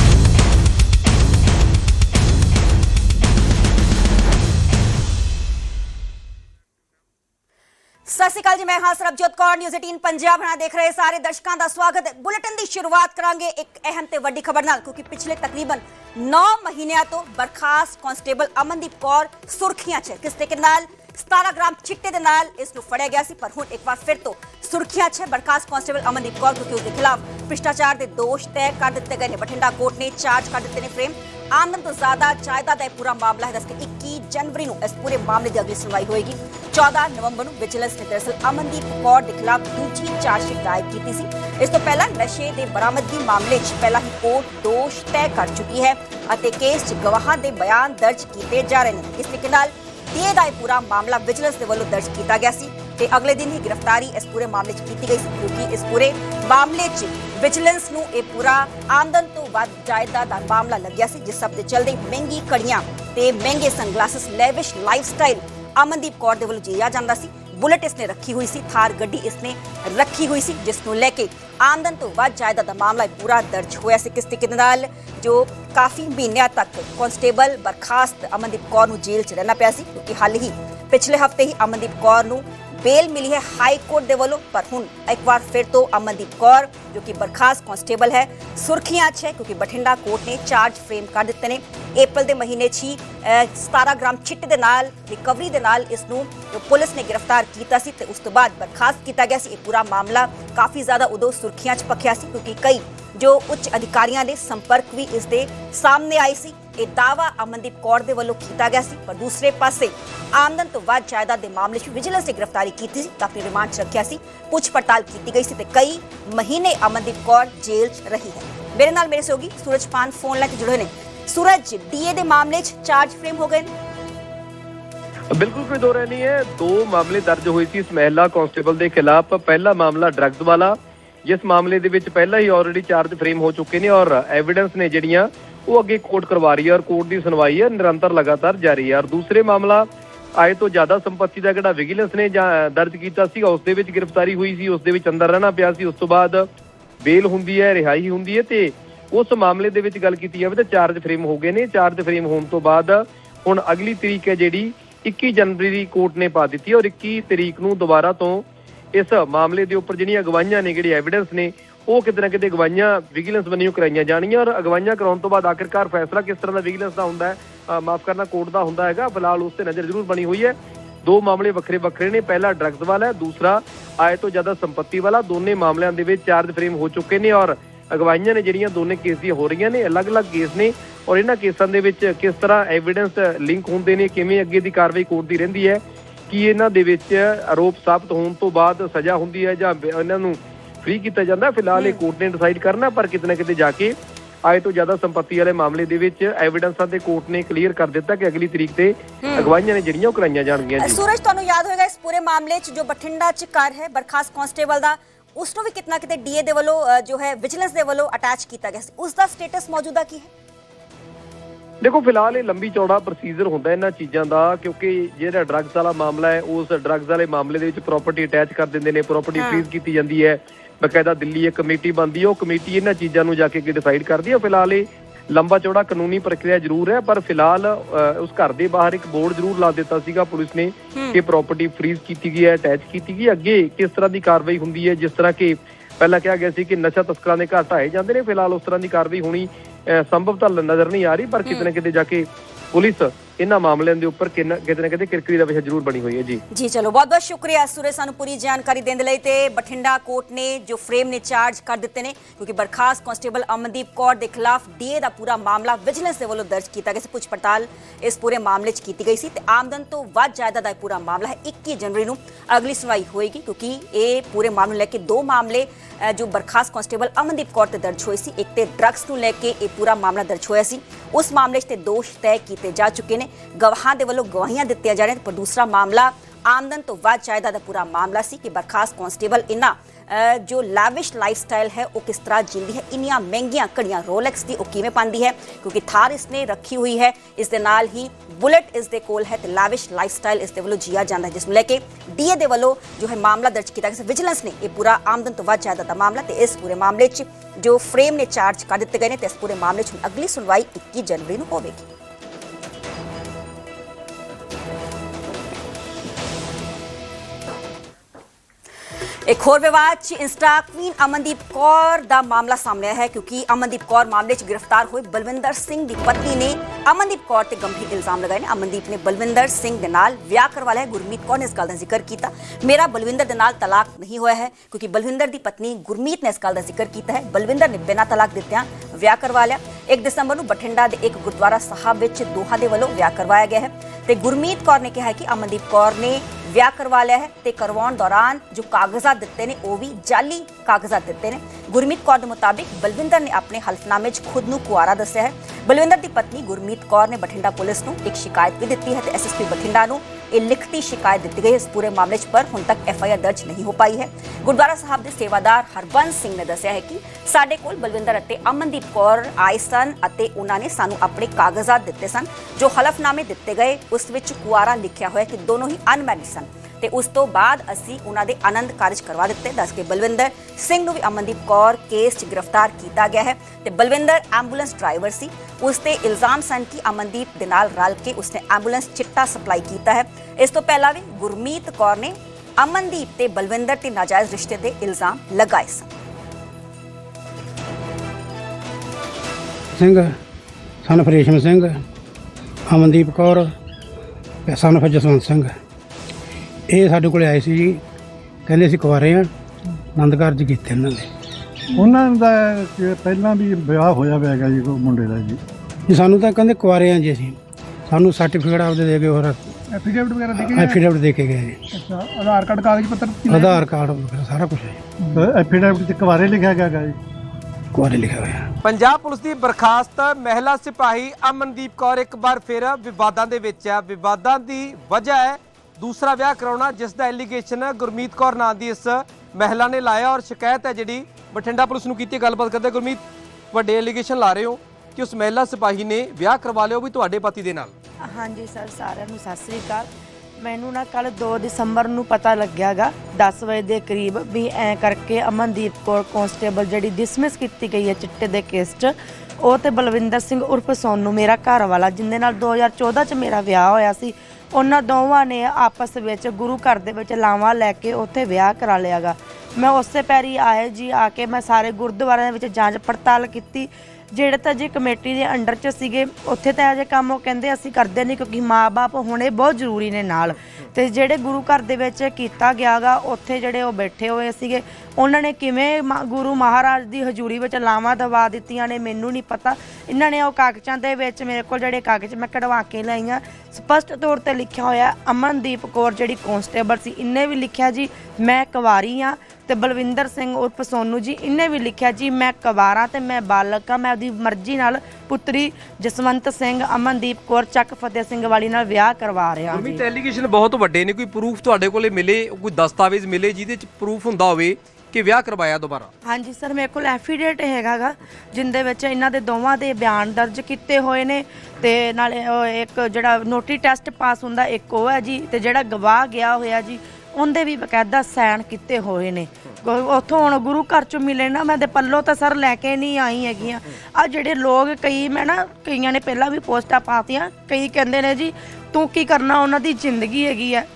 ਸਤਿ ਸ਼੍ਰੀ ਅਕਾਲ ਜੀ, ਮੈਂ ਹਾਂ ਸਰਬਜੋਤ ਕੌਰ ਨਿਊਜ਼ 18 ਪੰਜਾਬ ਨਾਲ ਦੇਖ ਰਹੇ ਸਾਰੇ ਦਰਸ਼ਕਾਂ ਦਾ ਸਵਾਗਤ ਹੈ। ਬੁਲੇਟਿਨ ਦੀ ਸ਼ੁਰੂਆਤ ਕਰਾਂਗੇ ਇੱਕ ਅਹਿਮ ਤੇ ਵੱਡੀ ਖਬਰ ਨਾਲ, ਕਿਉਂਕਿ ਪਿਛਲੇ ਤਕਰੀਬਨ 9 ਮਹੀਨਿਆਂ ਤੋਂ ਬਰਖਾਸਤ ਕਾਂਸਟੇਬਲ ਅਮਨਦੀਪ ਕੌਰ ਸੁਰਖੀਆਂ 'ਚ ਕਿਸ ਤਰੀਕੇ ਨਾਲ? 17 ਗ੍ਰਾਮ ਚਿੱਟੇ ਦੇ ਨਾਲ ਇਸ ਨੂੰ ਫੜਿਆ ਗਿਆ ਸੀ, ਪਰ ਹੁਣ ਇੱਕ ਵਾਰ ਫਿਰ ਤੋਂ ਸੁਰਖੀਆਂ 'ਚ ਬਰਖਾਸਤ ਕਾਂਸਟੇਬਲ ਅਮਨਦੀਪ ਕੌਰ, ਕਿਉਂਕਿ ਉਸ ਦੇ ਖਿਲਾਫ ਭ੍ਰਿਸ਼ਟਾਚਾਰ ਦੇ ਦੋਸ਼ ਤੈਅ ਕਰ ਦਿੱਤੇ ਗਏ ਨੇ। ਬਠਿੰਡਾ ਕੋਰਟ ਨੇ ਚਾਰਜ ਕਰ ਦਿੱਤੇ ਨੇ ਫਰੇਮ ਆਮਦਨ ਤੋਂ ਜ਼ਿਆਦਾ ਜਾਇਦਾਦ ਦਾ ਪੂਰਾ ਮਾਮਲਾ ਹੈ ਦੱਸ 21 ਜਨਵਰੀ ਨੂੰ ਇਸ ਪੂਰੇ ਮਾਮਲੇ ਦੀ ਅਗਲੀ ਸੁਣਵਾਈ ਹੋਏਗੀ 14 ਨਵੰਬਰ ਨੂੰ ਵਿਜੀਲੈਂਸ ਨੇ ਦਰਅਸਲ ਅਮਨਦੀਪ ਕੌਰ ਦੇ ਖਿਲਾਫ ਦੂਜੀ ਚਾਰਜਸ਼ੀਟ ਦਾਇਰ ਕੀਤੀ ਸੀ ਇਸ ਤੋਂ ਪਹਿਲਾਂ ਨਸ਼ੇ ਦੇ ਬਰਾਮਦਗੀ ਮਾਮਲੇ 'ਚ ਪਹਿਲਾਂ ਹੀ ਕੋਰਟ ਦੋਸ਼ ਤੈਅ ਕਰ ਚੁੱਕੀ ਹੈ ਅਤੇ ਕੇਸ 'ਚ ਗਵਾਹਾਂ ਦੇ ਬਿਆਨ ਦਰਜ ਕੀਤੇ ਜਾ ਰਹੇ ਨੇ ਇਸ ਤਰੀਕੇ ਨਾਲ ਇਹ ਦਾ ਇਹ ਪੂਰਾ ਮਾਮਲਾ ਵਿਜੀਲੈਂਸ ਦੇ ਵੱਲੋਂ ਦਰਜ ਕੀਤਾ ਗਿਆ ਸੀ ਤੇ ਅਗਲੇ ਦਿਨ ਹੀ ਗ੍ਰਿਫਤਾਰੀ ਇਸ ਪੂਰੇ ਮਾਮਲੇ 'ਚ ਕੀਤੀ ਗਈ ਸੀ, ਕਿਉਂਕਿ ਇਸ ਪੂਰੇ ਮਾਮਲੇ 'ਚ ਵਿਜੀਲੈਂਸ ਨੂੰ ਇਹ ਪੂਰਾ ਆਮਦਨ ਤੋਂ ਵੱਧ ਜਾਇਦਾਦ ਦਾ ਮਾਮਲਾ ਲੱਗਿਆ ਸੀ, ਜਿਸ ਸਭ ਦੇ ਚਲਦੇ ਮਹਿੰਗੀ ਕੜੀਆਂ ਤੇ ਮਹਿੰਗੇ sunglasses lavish lifestyle Amandeep Kaur ਦੇ ਵੱਲੋਂ ਜੀਆ ਜਾਂਦਾ ਸੀ। ਬੁਲਟ ਇਸਨੇ ਰੱਖੀ ਹੋਈ ਸੀ, ਥਾਰ ਗੱਡੀ ਇਸਨੇ ਰੱਖੀ ਹੋਈ ਸੀ, ਜਿਸ ਨੂੰ ਲੈ ਕੇ ਆਮਦਨ ਤੋਂ ਵੱਧ ਜਾਇਦਾਦ ਦਾ ਮਾਮਲਾ ਪੂਰਾ ਦਰਜ ਹੋਇਆ ਸੀ। ਕਿਸ ਤਰੀਕੇ ਦੇ ਨਾਲ ਜੋ ਕਾਫੀ ਮਹੀਨਿਆਂ ਤੱਕ ਕਾਂਸਟੇਬਲ ਬਰਖਾਸਤ ਅਮਨਦੀਪ ਕੌਰ ਨੂੰ ਜੇਲ੍ਹ 'ਚ ਰਹਿਣਾ ਪਿਆ ਸੀ, ਕਿਉਂਕਿ ਹਾਲ ਹੀ ਪਿਛਲੇ ਹਫ਼ਤੇ ਹੀ ਅਮਨਦੀਪ ਕੌਰ ਨੂੰ ਬੇਲ ਮਿਲੀ ਹੈ ਹਾਈ ਕੋਰਟ ਦੇ ਵੱਲੋਂ ਪਰ ਹੁਣ ਇੱਕ ਵਾਰ ਫਿਰ ਤੋਂ ਅਮਨਦੀਪ ਕੌਰ ਜੋ ਕਿ ਬਰਖਾਸਤ ਕਾਂਸਟੇਬਲ ਹੈ ਸੁਰਖੀਆਂ 'ਚ ਹੈ ਕਿਉਂਕਿ ਬਠਿੰਡਾ ਕੋਰਟ ਨੇ ਚਾਰਜ ਫਰੇਮ ਕਰ ਦਿੱਤੇ ਨੇ April ਦੇ ਮਹੀਨੇ 'ਚ ਹੀ 17 ਗ੍ਰਾਮ ਚਿੱਟੇ ਦੇ ਨਾਲ ਰਿਕਵਰੀ ਦੇ ਨਾਲ ਇਸ ਨੂੰ ਪੁਲਿਸ ਨੇ ਗ੍ਰਿਫਤਾਰ ਕੀਤਾ ਸੀ ਤੇ ਉਸ ਤੋਂ ਬਾਅਦ ਬਰਖਾਸਤ ਕੀਤਾ ਗਿਆ ਸੀ ਇਹ ਪੂਰਾ ਮਾਮਲਾ ਕਾਫੀ ਜ਼ਿਆਦਾ ਉਦੋਂ ਸੁਰਖੀਆਂ 'ਚ ਪੱਖਿਆ ਸੀ ਕਿਉਂਕਿ ਕਈ ਜੋ ਉੱਚ ਅਧਿਕਾਰੀਆਂ ਦੇ ਸੰਪਰਕ ਵੀ ਇਸ ਦੇ ਸਾਹਮਣੇ ਆਏ ਸੀ ਇਹ ਦਾਵਾ ਅਮਨਦੀਪ ਕੌਰ ਦੇ ਵੱਲੋਂ ਕੀਤਾ ਗਿਆ ਸੀ। ਪਰ ਦੂਸਰੇ ਪਾਸੇ ਆਮਦਨ ਤੋਂ ਵੱਧ ਜਾਇਦਾਦ ਦੇ ਮਾਮਲੇ 'ਚ ਵਿਜੀਲੈਂਸ ਨੇ ਗ੍ਰਿਫਤਾਰੀ ਕੀਤੀ ਸੀ, ਤਾਂ ਰਿਮਾਂਡ 'ਚ ਰੱਖਿਆ ਸੀ। ਪੁੱਛ ਪੜਤਾਲ ਕੀਤੀ ਗਈ ਸੀ ਤੇ ਕਈ ਮਹੀਨੇ ਅਮਨਦੀਪ ਕੌਰ ਜੇਲ੍ਹ 'ਚ ਰਹੀ ਹੈ। ਮੇਰੇ ਨਾਲ ਮੇਰੇ ਸਹਿਯੋਗੀ ਸੂਰਜ ਪਾਨ ਫੋਨ ਲਾ ਕੇ ਜੁੜੇ ਨੇ। ਸੂਰਜ ਡੀਏ ਦੇ ਮਾਮਲੇ 'ਚ ਚਾਰਜ ਫਰੇਮ ਹੋ ਗਏ ਨੇ। ਬਿਲਕੁਲ ਕੋਈ ਦੋ ਰਾਏ ਨਹੀਂ ਹੈ। ਦੋ ਮਾਮਲੇ ਦਰਜ ਹੋਏ ਸੀ ਇਸ ਮਹਿਲਾ ਕਾਂਸਟੇਬਲ ਦੇ ਖਿਲਾਫ। ਪਹਿਲਾ ਮਾਮਲਾ ਡਰੱਗਸ ਵਾਲਾ, ਜਿਸ ਮਾਮਲੇ ਦੇ ਵਿੱਚ ਪਹਿਲਾਂ ਹੀ ਆਲਰੇਡੀ ਚਾਰਜ ਫਰੇਮ ਹੋ ਚੁੱਕੇ ਨੇ ਔਰ ਐਵੀਡੈਂਸ ਨੇ ਜਿਹੜੀਆਂ ਉਹ ਅੱਗੇ ਕੋਰਟ ਕਰਵਾ ਰਹੀ ਹੈ ਔਰ ਕੋਰਟ ਦੀ ਸੁਣਵਾਈ ਹੈ, ਨਿਰੰਤਰ ਲਗਾਤਾਰ ਜਾਰੀ ਹੈ। ਔਰ ਦੂਸਰੇ ਮਾਮਲਾ, ਆਏ ਤੋਂ ਜ਼ਿਆਦਾ ਸੰਪਤੀ ਦਾ ਜਿਹੜਾ ਵਿਜੀਲੈਂਸ ਨੇ ਦਰਜ ਕੀਤਾ ਸੀ? ਉਸ ਦੇ ਵਿੱਚ ਗ੍ਰਿਫਤਾਰੀ ਹੋਈ ਸੀ, ਉਸ ਦੇ ਵਿੱਚ ਅੰਦਰ ਰਹਿਣਾ ਪਿਆ ਸੀ, ਉਸ ਤੋਂ ਬਾਅਦ ਬੇਲ ਹੁੰਦੀ ਹੈ, ਰਿਹਾਈ ਹੁੰਦੀ ਹੈ ਤੇ ਉਸ ਮਾਮਲੇ ਦੇ ਵਿੱਚ ਗੱਲ ਕੀਤੀ ਜਾਵੇ ਤਾਂ ਚਾਰਜ ਫਰੇਮ ਹੋ ਗਏ ਨੇ। ਚਾਰਜ ਫਰੇਮ ਹੋਣ ਤੋਂ ਬਾਅਦ ਹੁਣ ਅਗਲੀ ਤਰੀਕ ਹੈ ਜਿਹੜੀ 21 ਜਨਵਰੀ ਦੀ ਕੋਰਟ ਨੇ ਪਾ ਦਿੱਤੀ ਔਰ 21 ਤਰੀਕ ਨੂੰ ਦੁਬਾਰਾ ਤੋਂ ਇਸ ਮਾਮਲੇ ਦੇ ਉੱਪਰ ਜਿਹੜੀਆਂ ਗਵਾਹੀਆਂ ਨੇ, ਜਿਹੜੀ ਐਵੀਡੈਂਸ ਨੇ ਉਹ ਕਿਤੇ ਨਾ ਕਿਤੇ ਅਗਵਾਈਆਂ ਵਿਜੀਲੈਂਸ ਵੱਲੋਂ ਕਰਾਈਆਂ ਜਾਣੀਆਂ ਔਰ ਅਗਵਾਈਆਂ ਕਰਾਉਣ ਤੋਂ ਬਾਅਦ ਆਖਿਰਕਾਰ ਫੈਸਲਾ ਕਿਸ ਤਰ੍ਹਾਂ ਦਾ ਵਿਜੀਲੈਂਸ ਦਾ ਹੁੰਦਾ ਹੈ ਮਾਫ ਕਰਨਾ ਕੋਰਟ ਦਾ ਹੁੰਦਾ ਹੈਗਾ, ਫਿਲਹਾਲ ਉਸ ਤੇ ਨਜ਼ਰ ਜ਼ਰੂਰ ਬਣੀ ਹੋਈ ਹੈ। ਦੋ ਮਾਮਲੇ ਵੱਖਰੇ ਵੱਖਰੇ ਨੇ, ਪਹਿਲਾ ਡਰੱਗਸ ਵਾਲਾ ਹੈ, ਦੂਸਰਾ ਆਏ ਤੋਂ ਜ਼ਿਆਦਾ ਸੰਪਤੀ ਵਾਲਾ, ਦੋਨੇ ਮਾਮਲਿਆਂ ਦੇ ਵਿੱਚ ਚਾਰਜ ਫਰੇਮ ਹੋ ਚੁੱਕੇ ਨੇ ਔਰ ਅਗਵਾਈਆਂ ਨੇ ਜਿਹੜੀਆਂ ਦੋਨੇ ਕੇਸ ਦੀਆਂ ਹੋ ਰਹੀਆਂ ਨੇ, ਅਲੱਗ-ਅਲੱਗ ਕੇਸ ਨੇ ਔਰ ਇਹਨਾਂ ਕੇਸਾਂ ਦੇ ਵਿੱਚ ਕਿਸ ਤਰ੍ਹਾਂ ਐਵੀਡੈਂਸ ਲਿੰਕ ਹੁੰਦੇ ਨੇ, ਕਿਵੇਂ ਅੱਗੇ ਦੀ ਕਾਰਵਾਈ ਕੋਰਟ ਦੀ ਰਹਿੰਦੀ ਹੈ, ਕੀ ਇਹਨਾਂ ਦੇ ਵਿੱਚ ਆਰੋਪ ਸਾਬਤ ਹੋਣ ਤੋਂ ਬਾਅਦ ਸਜ਼ਾ ਹੁੰਦੀ ਹੈ ਜਾਂ ਇਹਨਾਂ ਨੂੰ ਫ੍ਰੀ ਕੀਤਾ ਜਾਂਦਾ ਫਿਲਹਾਲ ਇਹ ਕੋਰਟ ਨੇ ਡਿਸਾਈਡ ਕਰਨਾ ਪਰ ਕਿਤੇ ਨਾ ਕਿਤੇ ਜਾ ਕੇ ਆਏ ਤੋਂ ਜ਼ਿਆਦਾ ਸੰਪਤੀ ਵਾਲੇ ਮਾਮਲੇ ਦੇ ਵਿੱਚ ਐਵੀਡੈਂਸਾਂ ਤੇ ਕੋਰਟ ਨੇ ਕਲੀਅਰ ਕਰ ਦਿੱਤਾ ਕਿ ਅਗਲੀ ਤਰੀਕ ਤੇ ਅਗਵਾਈਆਂ ਨੇ ਜਿਹੜੀਆਂ ਉਹ ਕਰਾਈਆਂ ਜਾਣਗੀਆਂ ਜੀ। ਸੂਰਜ ਤੁਹਾਨੂੰ ਯਾਦ ਹੋਵੇਗਾ ਇਸ ਪੂਰੇ ਮਾਮਲੇ 'ਚ ਜੋ ਬਠਿੰਡਾ 'ਚ ਘਰ ਹੈ ਬਰਖਾਸਤ ਕਾਂਸਟੇਬਲ ਦਾ ਉਸ ਨੂੰ ਵੀ ਕਿਤਨਾ ਕਿਤੇ ਡੀਏ ਦੇ ਵੱਲੋਂ ਜੋ ਹੈ ਵਿਜੀਲੈਂਸ ਦੇ ਵੱਲੋਂ ਅਟੈਚ ਕੀਤਾ ਗਿਆ ਸੀ। ਉਸ ਦਾ ਸਟੇਟਸ ਮੌਜੂਦਾ ਕੀ ਹੈ? ਦੇਖੋ ਫਿਲਹਾਲ ਇਹ ਲੰਬੀ ਚੌੜਾ ਪ੍ਰੋਸੀਜਰ ਹੁੰਦਾ ਇਹਨਾਂ ਚੀਜ਼ਾਂ ਦਾ ਕਿਉਂਕਿ ਜਿਹੜਾ ਡਰੱਗਸ ਵਾਲਾ ਮਾਮਲਾ ਹੈ ਉਸ ਡਰੱਗਸ ਵਾਲੇ ਮਾਮਲੇ ਦੇ ਵਿੱਚ ਪ੍ਰਾਪਰਟੀ ਅਟੈਚ ਕਰ ਦਿੰਦੇ ਨੇ ਪ੍ਰਾਪਰਟੀ ਫ੍ਰੀਜ਼ ਕੀਤੀ ਜਾਂਦੀ ਹੈ। ਬਕਾਇਦਾ ਦਿੱਲੀ ਇੱਕ ਕਮੇਟੀ ਬਣਦੀ ਹੈ ਉਹ ਕਮੇਟੀ ਇਹਨਾਂ ਚੀਜ਼ਾਂ ਨੂੰ ਜਾ ਕੇ ਅੱਗੇ ਡਿਸਾਈਡ ਕਰਦੀ ਹੈ ਫਿਲਹਾਲ ਇਹ ਲੰਬਾ ਚੌੜਾ ਕਾਨੂੰਨੀ ਪ੍ਰਕਿਰਿਆ ਜ਼ਰੂਰ ਹੈ ਪਰ ਫਿਲਹਾਲ ਉਸ ਘਰ ਦੇ ਬਾਹਰ ਇੱਕ ਬੋਰਡ ਜ਼ਰੂਰ ਲਾ ਦਿੱਤਾ ਸੀਗਾ ਪੁਲਿਸ ਨੇ ਕਿ ਪ੍ਰਾਪਰਟੀ ਫ੍ਰੀਜ਼ ਕੀਤੀ ਗਈ ਹੈ ਅਟੈਚ ਕੀਤੀ ਗਈ। ਅੱਗੇ ਕਿਸ ਤਰ੍ਹਾਂ ਦੀ ਕਾਰਵਾਈ ਹੁੰਦੀ ਹੈ ਜਿਸ ਤਰ੍ਹਾਂ ਕਿ ਪਹਿਲਾਂ ਕਿਹਾ ਗਿਆ ਸੀ ਕਿ ਨਸ਼ਾ ਤਸਕਰਾਂ ਦੇ ਘਰ ਢਾਏ ਜਾਂਦੇ ਨੇ ਫਿਲਹਾਲ ਉਸ ਤਰ੍ਹਾਂ ਦੀ ਕਾਰਵਾਈ ਹੋਣੀ ਸੰਭਵ ਤਾਂ ਨਜ਼ਰ ਨਹੀਂ ਆ ਰਹੀ ਪਰ ਕਿਤੇ ਨਾ ਕਿਤੇ ਜਾ ਕੇ ਪੁਲਿਸ ਇਹਨਾਂ ਮਾਮਲਿਆਂ ਦੇ ਉੱਪਰ ਕਿਤੇ ਨਾ ਕਿਤੇ ਕਿਰਕਰੀ ਦਾ ਵਿਸ਼ਾ ਜ਼ਰੂਰ ਬਣੀ ਹੋਈ ਹੈ, ਜੀ। ਜੀ, ਚਲੋ ਬਹੁਤ ਬਹੁਤ ਸ਼ੁਕਰੀਆ ਸੂਰਜ ਸਾਨੂੰ ਪੂਰੀ ਜਾਣਕਾਰੀ ਦੇਣ ਦੇ ਲਈ ਤੇ ਬਠਿੰਡਾ ਕੋਰਟ ਨੇ ਜੋ ਫਰੇਮ ਨੇ ਚਾਰਜ ਕਰ ਦਿੱਤੇ ਨੇ, ਕਿਉਂਕਿ ਬਰਖਾਸਤ ਕਾਂਸਟੇਬਲ ਅਮਨਦੀਪ ਕੌਰ ਦੇ ਖਿਲਾਫ ਡੀਏ ਦਾ ਪੂਰਾ ਮਾਮਲਾ ਵਿਜੀਲੈਂਸ ਦੇ ਵੱਲੋਂ ਦਰਜ ਕੀਤਾ ਗਿਆ ਸੀ। ਪੁੱਛ ਪੜਤਾਲ ਇਸ ਪੂਰੇ ਮਾਮਲੇ 'ਚ ਕੀਤੀ ਗਈ ਸੀ ਤੇ ਆਮਦਨ ਤੋਂ ਵੱਧ ਜਾਇਦਾਦ ਦਾ ਪੂਰਾ ਮਾਮਲਾ ਹੈ। 21 ਜਨਵਰੀ ਨੂੰ ਅਗਲੀ ਸੁਣਵਾਈ ਹੋਏਗੀ, ਕਿਉਂਕਿ ਇਹ ਪੂਰੇ ਮਾਮਲੇ ਨੂੰ ਲੈ ਕੇ ਦੋ ਮਾਮਲੇ ਜੋ ਬਰਖਾਸਤ ਕਾਂਸਟੇਬਲ ਅਮਨਦੀਪ ਕੌਰ ਤੇ ਦਰਜ ਹੋਏ ਸੀ, ਇੱਕ ਤੇ ਡਰੱਗਸ ਨੂੰ ਲੈ ਕੇ ਇਹ ਪੂਰਾ ਮਾਮਲਾ ਦਰਜ ਹੋਇਆ ਸੀ। ਉਸ ਮਾਮਲੇ 'ਚ ਤੇ ਦੋਸ਼ ਤੈਅ ਕੀਤੇ ਜਾ ਚੁੱਕੇ ਨੇ। ਗਵਾਹਾਂ ਦੇ ਵੱਲੋਂ ਗਵਾਹੀਆਂ ਦਿੱਤੀਆਂ ਜਾ ਰਹੀਆਂ ਪਰ ਦੂਸਰਾ ਮਾਮਲਾ ਆਮਦਨ ਤੋਂ ਵੱਧ ਜਾਇਦਾਦ ਦਾ ਪੂਰਾ ਮਾਮਲਾ ਸੀ ਕਿ ਬਰਖਾਸਤ ਕਾਂਸਟੇਬਲ ਇਨਾ ਜੋ ਲਾਵਿਸ਼ ਲਾਈਫਸਟਾਈਲ ਹੈ, ਉਹ ਕਿਸ ਤਰ੍ਹਾਂ ਜਿੰਦੀ ਹੈ? ਇੰਨੀਆਂ ਮਹਿੰਗੀਆਂ ਘੜੀਆਂ ਰੋਲੈਕਸ ਦੀ ਉਹ ਕਿਵੇਂ ਪਾਉਂਦੀ ਹੈ? ਕਿਉਂਕਿ ਥਾਰ ਇਸਨੇ ਰੱਖੀ ਹੋਈ ਹੈ, ਇਸ ਦੇ ਨਾਲ ਹੀ ਬੁਲਟ ਇਸ ਦੇ ਕੋਲ ਹੈ ਤੇ ਲਾਵਿਸ਼ ਲਾਈਫਸਟਾਈਲ ਇਸ ਦੇ ਵੱਲੋਂ ਜੀਆ ਜਾਂਦਾ ਹੈ, ਜਿਸ ਨੂੰ ਲੈ ਕੇ ਡੀਏ ਦੇ ਵੱਲੋਂ ਜੋ ਹੈ ਮਾਮਲਾ ਦਰਜ ਕੀਤਾ ਗਿਆ ਸੀ। ਵਿਜੀਲੈਂਸ ਨੇ ਇਹ ਪੂਰਾ ਆਮਦਨ ਤੋਂ ਵੱਧ ਜਾਇਦਾਦ ਦਾ ਮਾਮਲਾ ਤੇ ਇਸ ਪੂਰੇ ਮਾਮਲੇ 'ਚ ਜੋ ਫਰੇਮ ਨੇ ਚਾਰਜ ਕਰ ਦਿੱਤੇ ਗਏ ਨੇ ਤੇ ਇਸ ਪੂਰੇ ਮਾਮਲੇ 'ਚ ਹੁਣ ਅਗਲੀ ਸੁਣਵਾਈ 21 ਜਨਵਰੀ ਨੂੰ ਹੋਵੇਗੀ। ਇੱਕ ਹੋਰ ਵਿਵਾਦ 'ਚ ਇੰਸਟਾ ਕੁਈਨ ਅਮਨਦੀਪ ਕੌਰ ਦਾ ਮਾਮਲਾ ਸਾਹਮਣੇ ਆਇਆ ਹੈ ਕਿਉਂਕਿ ਅਮਨਦੀਪ ਕੌਰ ਮਾਮਲੇ 'ਚ ਗ੍ਰਿਫਤਾਰ ਹੋਏ ਬਲਵਿੰਦਰ ਸਿੰਘ ਦੀ ਪਤਨੀ ਨੇ ਅਮਨਦੀਪ ਕੌਰ ਤੇ ਗੰਭੀਰ ਇਲਜ਼ਾਮ ਲਗਾਏ ਨੇ। ਅਮਨਦੀਪ ਨੇ ਬਲਵਿੰਦਰ ਸਿੰਘ ਦੇ ਨਾਲ ਵਿਆਹ ਕਰਵਾ ਲਿਆ ਗੁਰਮੀਤ ਕੌਰ ਨੇ ਇਸ ਗੱਲ ਦਾ ਜ਼ਿਕਰ ਕੀਤਾ। ਮੇਰਾ ਬਲਵਿੰਦਰ ਦੇ ਨਾਲ ਤਲਾਕ ਨਹੀਂ ਹੋਇਆ ਹੈ ਕਿਉਂਕਿ ਬਲਵਿੰਦਰ ਦੀ ਪਤਨੀ ਗੁਰਮੀਤ ਨੇ ਇਸ ਗੱਲ ਦਾ ਜ਼ਿਕਰ ਕੀਤਾ ਹੈ। ਬਲਵਿੰਦਰ ਨੇ ਬਿਨਾਂ ਤਲਾਕ ਦਿੱਤਿਆਂ ਵਿਆਹ ਕਰਵਾ ਲਿਆ। 1 ਦਸੰਬਰ ਨੂੰ ਬਠਿੰਡਾ ਦੇ ਇੱਕ ਗੁਰਦੁਆਰਾ ਸਾਹਿਬ ਵਿੱਚ ਦੋਹਾਂ ਦੇ ਵੱਲੋਂ ਵਿਆਹ ਕਰਵਾਇਆ ਗਿਆ ਹੈ ਤੇ ਗੁਰਮੀਤ ਕੌਰ ਨੇ ਕਿਹਾ ਕਿ ਅਮਨਦੀਪ ਕੌਰ ਨੇ ਵਿਆਹ ਕਰਵਾ ਲਿਆ ਹੈ ਤੇ ਕਰਵਾਉਣ ਦੌਰਾਨ ਜੋ ਕਾਗਜ਼ਾਤ ਦਿੱਤੇ ਨੇ, ਉਹ ਵੀ ਜਾਲੀ ਕਾਗਜ਼ਾਤ ਦਿੱਤੇ ਨੇ। ਗੁਰਮੀਤ ਕੌਰ ਦੇ ਮੁਤਾਬਿਕ ਬਲਵਿੰਦਰ ਨੇ ਆਪਣੇ ਹਲਫਨਾਮੇ 'ਚ ਖੁਦ ਨੂੰ ਕੁਆਰਾ ਦੱਸਿਆ ਹੈ। ਬਲਵਿੰਦਰ ਦੀ ਪਤਨੀ ਗੁਰਮੀਤ ਕੌਰ ਨੇ ਬਠਿੰਡਾ ਪੁਲਿਸ ਨੂੰ ਇੱਕ ਸ਼ਿਕਾਇਤ ਵੀ ਦਿੱਤੀ ਹੈ ਤੇ ਐਸਐਸਪੀ ਬਠਿੰਡਾ ਨੂੰ ਇਹ ਲਿਖਤੀ ਸ਼ਿਕਾਇਤ ਦਿੱਤੀ ਗਈ ਇਸ ਪੂਰੇ ਮਾਮਲੇ 'ਚ ਪਰ ਹੁਣ ਤੱਕ ਐਫ ਆਈ ਆਰ ਦਰਜ ਨਹੀਂ ਹੋ ਪਾਈ ਹੈ। ਗੁਰਦੁਆਰਾ ਸਾਹਿਬ ਦੇ ਸੇਵਾਦਾਰ ਹਰਬੰਸ ਸਿੰਘ ਨੇ ਦੱਸਿਆ ਹੈ ਕਿ ਸਾਡੇ ਕੋਲ ਬਲਵਿੰਦਰ ਅਤੇ ਅਮਨਦੀਪ ਕੌਰ ਆਏ ਸਨ ਅਤੇ ਉਹਨਾਂ ਨੇ ਸਾਨੂੰ ਆਪਣੇ ਕਾਗਜ਼ਾਤ ਦਿੱਤੇ ਸਨ, ਜੋ ਹਲਫਨਾਮੇ ਦਿੱਤੇ ਗਏ। ਉਸ ਵਿੱਚ ਕੁਆਰਾ ਲਿਖਿਆ ਹੋਇਆ ਕਿ ਦੋਨੋਂ ਹੀ ਅਨਮੈਰਿਡ ਸਨ। ਤੇ ਉਸ ਤੋਂ ਬਾਅਦ ਅਸੀਂ ਉਹਨਾਂ ਦੇ ਆਨੰਦ ਕਾਰਜ ਕਰਵਾ ਦਿੱਤੇ। ਦੱਸ ਕੇ ਬਲਵਿੰਦਰ ਸਿੰਘ ਨੂੰ ਵੀ ਅਮਨਦੀਪ ਕੌਰ ਕੇਸ 'ਚ ਗ੍ਰਿਫਤਾਰ ਕੀਤਾ ਗਿਆ ਹੈ ਤੇ ਬਲਵਿੰਦਰ ਐਂਬੂਲੈਂਸ ਡਰਾਈਵਰ ਸੀ। ਉਸ ਤੇ ਇਲਜ਼ਾਮ ਸਨ ਕਿ ਅਮਨਦੀਪ ਦੇ ਨਾਲ ਰਲ ਕੇ ਉਸਨੇ ਐਂਬੂਲੈਂਸ ਚਿੱਟਾ ਸਪਲਾਈ ਕੀਤਾ ਹੈ। ਇਸ ਤੋਂ ਪਹਿਲਾਂ ਵੀ ਗੁਰਮੀਤ ਕੌਰ ਨੇ ਅਮਨਦੀਪ ਤੇ ਬਲਵਿੰਦਰ ਤੇ ਨਾਜਾਇਜ਼ ਰਿਸ਼ਤੇ ਦੇ ਇਲਜ਼ਾਮ ਲਗਾਏ ਸਨ। ਸਿੰਘ ਸਨ ਰੇਸ਼ਮ ਸਿੰਘ, ਅਮਨਦੀਪ ਕੌਰ ਸਨ ਜਸਵੰਤ ਸਿੰਘ। ਇਹ ਸਾਡੇ ਕੋਲੇ ਆਏ ਸੀ ਜੀ। ਕਹਿੰਦੇ ਅਸੀਂ ਕੁਆਰੇ ਆ ਆਨੰਦ ਕਾਰਜ ਕੀਤੇ ਇਹਨਾਂ ਦੇ ਉਹਨਾਂ ਦਾ ਕਿ ਪਹਿਲਾਂ ਵੀ ਵਿਆਹ ਹੋਇਆ ਹੋਇਆ ਹੈਗਾ ਜੀ ਉਹ ਮੁੰਡੇ ਦਾ ਜੀ। ਜੀ ਸਾਨੂੰ ਤਾਂ ਕਹਿੰਦੇ ਕੁਆਰੇ ਆ ਜੀ ਅਸੀਂ। ਸਾਨੂੰ ਸਰਟੀਫਿਕੇਟ ਆਪਦੇ ਦੇ ਗਏ ਹੋਰ ਐਫੀਡੇਵਿਟ ਵਗੈਰਾ ਦੇ ਐਫੀਡੇਵਿਟ ਦੇ ਕੇ ਗਏ ਜੀ। ਅੱਛਾ ਆਧਾਰ ਕਾਰਡ ਕਾਗਜ਼ ਪੱਤਰ ਆਧਾਰ ਕਾਰਡ ਵਗੈਰਾ ਸਾਰਾ ਕੁਝ ਹੈ। ਐਫੀਡੇਵਿਟ ਤੇ ਕੁਵਾਰੇ ਲਿਖਿਆ ਗਿਆ ਹੈਗਾ ਜੀ। ਕੁਆਰੇ ਲਿਖਿਆ ਹੋਇਆ। ਪੰਜਾਬ ਪੁਲਿਸ ਦੀ ਬਰਖਾਸਤ ਮਹਿਲਾ ਸਿਪਾਹੀ ਅਮਨਦੀਪ ਕੌਰ ਇੱਕ ਵਾਰ ਫਿਰ ਵਿਵਾਦਾਂ ਦੇ ਵਿੱਚ ਹੈ। ਵਿਵਾਦਾਂ ਦੀ ਵਜ੍ਹਾ ਹੈ ਦੂਸਰਾ ਵਿਆਹ ਕਰਾਉਣਾ, ਜਿਸ ਦਾ ਐਲੀਗੇਸ਼ਨ ਗੁਰਮੀਤ ਕੌਰ ਨਾਂ ਦੀ ਇਸ ਮਹਿਲਾ ਨੇ ਲਾਇਆ ਔਰ ਸ਼ਿਕਾਇਤ ਹੈ ਜਿਹੜੀ ਬਠਿੰਡਾ ਪੁਲਿਸ ਨੂੰ ਕੀਤੀ ਗੱਲਬਾਤ ਕਰਦੇ ਗੁਰਮੀਤ, ਵੱਡੇ ਐਲੀਗੇਸ਼ਨ ਲਾ ਰਹੇ ਹੋ ਕਿ ਉਸ ਮਹਿਲਾ ਸਿਪਾਹੀ ਨੇ ਵਿਆਹ ਕਰਵਾ ਲਿਆ, ਉਹ ਵੀ ਤੁਹਾਡੇ ਪਤੀ ਦੇ ਨਾਲ। ਹਾਂਜੀ ਸਰ, ਸਾਰਿਆਂ ਨੂੰ ਸਤਿ ਸ੍ਰੀ ਅਕਾਲ। ਮੈਨੂੰ ਨਾ ਕੱਲ 2 ਦਸੰਬਰ ਨੂੰ ਪਤਾ ਲੱਗਿਆਗਾ 10 ਵਜੇ ਦੇ ਕਰੀਬ, ਵੀ ਐ ਕਰਕੇ ਅਮਨਦੀਪ ਕੌਰ ਕਾਂਸਟੇਬਲ ਜਿਹੜੀ ਡਿਸਮਿਸ ਕੀਤੀ ਗਈ ਹੈ ਚਿੱਟੇ ਦੇ ਕੇਸ 'ਚ, ਉਹ ਤੇ ਬਲਵਿੰਦਰ ਸਿੰਘ ਉਰਫ ਸੋਨੂ, ਮੇਰਾ ਘਰ ਵਾਲਾ ਜਿੰਦੇ ਨਾਲ 2014 'ਚ ਮੇਰਾ ਵਿਆਹ ਹੋਇਆ ਸੀ ਉਹਨਾਂ ਦੋਵਾਂ ਨੇ ਆਪਸ ਵਿੱਚ ਗੁਰੂ ਘਰ ਦੇ ਵਿੱਚ ਲਾਵਾਂ ਲੈ ਕੇ ਉੱਥੇ ਵਿਆਹ ਕਰਾ ਲਿਆਗਾ। ਮੈਂ ਉਸੇ ਪੈਰੀ ਆਏ ਜੀ ਆ ਕੇ ਮੈਂ ਸਾਰੇ ਗੁਰਦੁਆਰਿਆਂ ਦੇ ਵਿੱਚ ਜਾਂਚ ਪੜਤਾਲ ਕੀਤੀ। ਜਿਹੜੇ ਤਾਂ ਜੀ ਕਮੇਟੀ ਦੇ ਅੰਡਰ 'ਚ ਸੀਗੇ, ਉੱਥੇ ਤਾਂ ਅਜੇ ਕੰਮ ਉਹ ਕਹਿੰਦੇ ਅਸੀਂ ਕਰਦੇ ਨਹੀਂ ਕਿਉਂਕਿ ਮਾਪੇ ਹੋਣੇ ਬਹੁਤ ਜ਼ਰੂਰੀ ਨੇ ਨਾਲ। ਤੇ ਜਿਹੜੇ ਗੁਰੂ ਘਰ ਦੇ ਵਿੱਚ ਕੀਤਾ ਗਿਆਗਾ, ਉੱਥੇ ਜਿਹੜੇ ਉਹ ਬੈਠੇ ਹੋਏ ਸੀਗੇ ਉਹਨਾਂ ਨੇ ਕਿਵੇਂ ਮਾ- ਗੁਰੂ ਮਹਾਰਾਜ ਦੀ ਹਜ਼ੂਰੀ ਵਿੱਚ ਲਾਵਾਂ ਦਵਾ ਦਿੱਤੀਆਂ ਨੇ, ਮੈਨੂੰ ਨਹੀਂ ਪਤਾ। ਇਹਨਾਂ ਨੇ ਉਹ ਕਾਗਜ਼ਾਂ ਦੇ ਵਿੱਚ ਮੇਰੇ ਕੋਲ ਜਿਹੜੇ ਕਾਗਜ਼ ਮੈਂ ਕਢਵਾ ਕੇ ਲਾਈਆਂ ਸਪਸ਼ਟ ਤੌਰ ਤੇ ਲਿਖਿਆ ਹੋਇਆ ਅਮਨਦੀਪ ਕੌਰ ਜਿਹੜੀ ਕਨਸਟੇਬਲ ਸੀ ਇਹਨੇ ਵੀ ਲਿਖਿਆ ਜੀ, ਮੈਂ ਕੁਵਾਰੀ ਆ ਤੇ ਬਲਵਿੰਦਰ ਸਿੰਘ ਉਰਫ ਸੋਨੂ ਜੀ ਇਹਨੇ ਵੀ ਲਿਖਿਆ ਜੀ, ਮੈਂ ਕੁਵਾਰਾ ਤੇ ਮੈਂ ਬਾਲਕ ਆ ਮੈਂ ਆਪਦੀ ਮਰਜ਼ੀ ਨਾਲ ਪੁੱਤਰੀ ਜਸਵੰਤ ਸਿੰਘ ਅਮਨਦੀਪ ਕੌਰ ਚੱਕ ਫਤਿਹ ਸਿੰਘ ਵਾਲੀ ਨਾਲ ਵਿਆਹ ਕਰਵਾ ਰਿਹਾ ਜੀ। ਗੁਰਮੀਤ ਐਲੀਗੇਸ਼ਨ ਬਹੁਤ ਵੱਡੇ ਨੇ ਕੋਈ ਪ੍ਰੂਫ ਤੁਹਾਡੇ ਕੋਲੇ ਮਿਲੇ ਕੋਈ ਦਸਤਾਵੇਜ਼ ਮਿਲੇ ਜਿਹਦੇ ਚ ਪ੍ਰੂਫ ਹੁੰਦਾ ਹੋਵੇ ਕਿ ਵਿਆਹ ਕਰਵਾਇਆ ਦੁਬਾਰਾ? ਹਾਂਜੀ ਸਰ ਮੇਰੇ ਕੋਲ ਐਫੀਡੇਟ ਹੈਗਾਗਾ ਜਿੰਦੇ ਵਿੱਚ ਇਹਨਾਂ ਦੇ ਦੋਵਾਂ ਦੇ ਬਿਆਨ ਦਰਜ ਕੀਤੇ ਹੋਏ ਨੇ ਤੇ ਨਾਲੇ ਉਹ ਇੱਕ ਜਿਹੜਾ ਨੋਟਰੀ ਟੈਸਟ ਪਾਸ ਹੁੰਦਾ ਇੱਕ ਉਹ ਹੈ ਜੀ ਤੇ ਜਿਹੜਾ ਗਵਾਹ ਗਿਆ ਹੋਇਆ ਜੀ ਉਹਦੇ ਵੀ ਬਕਾਇਦਾ ਸਾਈਨ ਕੀਤੇ ਹੋਏ ਨੇ। ਗੁ- ਉੱਥੋਂ ਹੁਣ ਗੁਰੂ ਘਰ ਚੋਂ ਮਿਲੇ ਨਾ, ਮੈਂ ਤੇ ਪੱਲੋ ਤਾਂ ਸਰ ਲੈ ਕੇ ਨਹੀਂ ਆਈ ਹੈਗੀਆਂ। ਆ ਜਿਹੜੇ ਲੋਕ ਕਈ, ਮੈਂ ਨਾ ਕਈਆਂ ਨੇ ਪਹਿਲਾਂ ਵੀ ਪੋਸਟਾਂ ਪਾਤੀਆਂ, ਕਈ ਕਹਿੰਦੇ ਨੇ ਜੀ, ਤੂੰ ਕੀ ਕਰਨਾ? ਉਹਨਾਂ ਦੀ ਜ਼ਿੰਦਗੀ ਹੈਗੀ ਆ।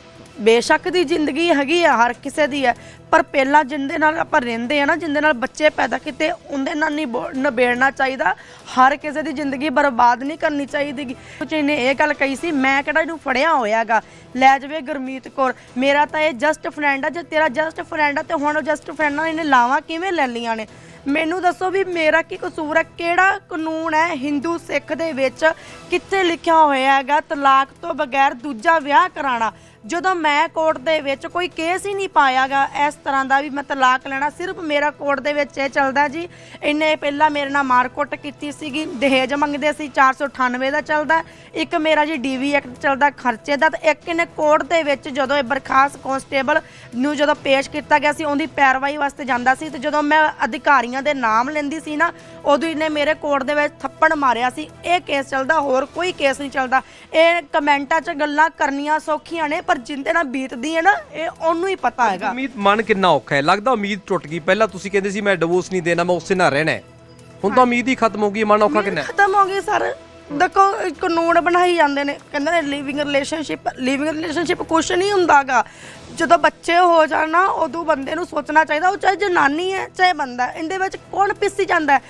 ਬੇਸ਼ੱਕ ਦੀ ਜ਼ਿੰਦਗੀ ਹੈਗੀ ਆ, ਹਰ ਕਿਸੇ ਦੀ ਹੈ ਪਰ ਪਹਿਲਾਂ ਜਿੰਦੇ ਨਾਲ ਆਪਾਂ ਰਹਿੰਦੇ ਆ ਨਾ, ਜਿੰਦੇ ਨਾਲ ਬੱਚੇ ਪੈਦਾ ਕੀਤੇ, ਉਹਦੇ ਨਾਲ ਨਹੀਂ ਨਿਬੇੜਨਾ ਚਾਹੀਦਾ। ਹਰ ਕਿਸੇ ਦੀ ਜ਼ਿੰਦਗੀ ਬਰਬਾਦ ਨਹੀਂ ਕਰਨੀ ਚਾਹੀਦੀ। ਕੁਝ ਇਹਨੇ ਇਹ ਗੱਲ ਕਹੀ ਸੀ, ਮੈਂ ਕਿਹੜਾ ਇਹਨੂੰ ਫੜਿਆ ਹੋਇਆਗਾ? ਲੈ ਜਾਵੇ ਗੁਰਮੀਤ ਕੌਰ। ਮੇਰਾ ਤਾਂ ਇਹ ਜਸਟ ਫਰੈਂਡ ਆ, ਜੇ ਤੇਰਾ ਜਸਟ ਫਰੈਂਡ ਆ, ਤੇ ਹੁਣ ਉਹ ਜਸਟ ਫਰੈਂਡ ਨਾਲ ਇਹਨੇ ਲਾਵਾਂ ਕਿਵੇਂ ਲੈ ਲੀਆਂ ਨੇ? ਮੈਨੂੰ ਦੱਸੋ ਵੀ ਮੇਰਾ ਕੀ ਕਸੂਰ ਹੈ ਕਿਹੜਾ ਕਾਨੂੰਨ ਹੈ ਹਿੰਦੂ ਸਿੱਖ ਦੇ ਵਿੱਚ ਕਿੱਥੇ ਲਿਖਿਆ ਹੋਇਆ ਹੈਗਾ ਤਲਾਕ ਤੋਂ ਬਗੈਰ ਦੂਜਾ ਵਿਆਹ ਕਰਾਉਣਾ ਜਦੋਂ ਮੈਂ ਕੋਰਟ ਦੇ ਵਿੱਚ ਕੋਈ ਕੇਸ ਹੀ ਨਹੀਂ ਪਾਇਆਗਾ, ਇਸ ਤਰ੍ਹਾਂ ਦਾ ਵੀ ਮੈਂ ਤਲਾਕ ਲੈਣਾ, ਸਿਰਫ ਮੇਰਾ ਕੋਰਟ ਦੇ ਵਿੱਚ ਇਹ ਚੱਲਦਾ ਜੀ। ਇਹਨੇ ਪਹਿਲਾਂ ਮੇਰੇ ਨਾਲ ਮਾਰਕੁੱਟ ਕੀਤੀ ਸੀਗੀ, ਦਹੇਜ ਮੰਗਦੇ ਸੀ 498 ਦਾ ਚੱਲਦਾ, ਇੱਕ ਮੇਰਾ ਜੀ ਡੀਵੀ ਐਕਟ ਚੱਲਦਾ, ਖਰਚੇ ਦਾ, ਤੇ ਇੱਕ ਇਹਨੇ ਕੋਰਟ ਦੇ ਵਿੱਚ ਜਦੋਂ ਇਹ ਬਰਖਾਸਤ ਕਨਸਟੇਬਲ ਨੂੰ ਜਦੋਂ ਪੇਸ਼ ਕੀਤਾ ਗਿਆ ਸੀ, ਉਹਦੀ ਪੈਰਵਾਈ ਵਾਸਤੇ ਜਾਂਦਾ ਸੀ, ਤੇ ਜਦੋਂ ਮੈਂ ਅਧਿਕਾਰੀਆਂ ਦੇ ਨਾਮ ਲੈਂਦੀ ਸੀ ਨਾ, ਉਦੋਂ ਇਹਨੇ ਮੇਰੇ ਕੋਰਟ ਦੇ ਵਿੱਚ ਥੱਪੜ ਮਾਰਿਆ ਸੀ। ਇਹ ਕੇਸ ਚੱਲਦਾ, ਹੋਰ ਕੋਈ ਕੇਸ ਨਹੀਂ ਚੱਲਦਾ। ਇਹ ਕਮੈਂਟਾਂ 'ਚ ਗੱਲਾਂ ਕਰਨੀਆਂ ਸੌਖੀਆਂ ਨੇ, ਪਰ ਪਰ ਜਿੰਦੇ ਨਾਲ ਬੀਤਦੀ ਹੈ ਨਾ ਇਹ ਉਹਨੂੰ ਹੀ ਪਤਾ ਹੈਗਾ ਉਮੀਦ ਮਨ ਕਿੰਨਾ ਔਖਾ ਹੈ ਲੱਗਦਾ ਉਮੀਦ ਟੁੱਟ ਗਈ ਪਹਿਲਾਂ ਤੁਸੀਂ ਕਹਿੰਦੇ ਸੀ ਮੈਂ ਡਿਵੋਰਸ ਨਹੀਂ ਦੇਣਾ ਮੈਂ ਉਸੇ ਨਾਲ ਰਹਿਣਾ ਹੈ। ਹੁਣ ਤਾਂ ਉਮੀਦ ਹੀ ਖਤਮ ਹੋ ਗਈ ਮਨ ਔਖਾ ਕਿੰਨਾ ਹੈ? ਖਤਮ ਹੋ ਗਈ ਸਰ ਦੇਖੋ ਇਹ ਕਾਨੂੰਨ ਬਣਾਈ ਜਾਂਦੇ ਨੇ ਕਹਿੰਦੇ ਨੇ ਲਿਵਿੰਗ ਰਿਲੇਸ਼ਨਸ਼ਿਪ ਲਿਵਿੰਗ ਰਿਲੇਸ਼ਨਸ਼ਿਪ ਕੁਛ ਨਹੀਂ ਹੁੰਦਾਗਾ ਜਦੋਂ ਬੱਚੇ ਹੋ ਜਾਣ ਨਾ ਉਦੋਂ ਬੰਦੇ ਨੂੰ ਸੋਚਣਾ ਚਾਹੀਦਾ ਉਹ ਚਾਹੇ ਜਨਾਨੀ ਹੈ ਚਾਹੇ ਬੰਦਾ ਹੈ। ਇਹਦੇ ਵਿੱਚ ਕੌਣ ਪਿੱਸੀ ਜਾਂਦਾ ਹੈ?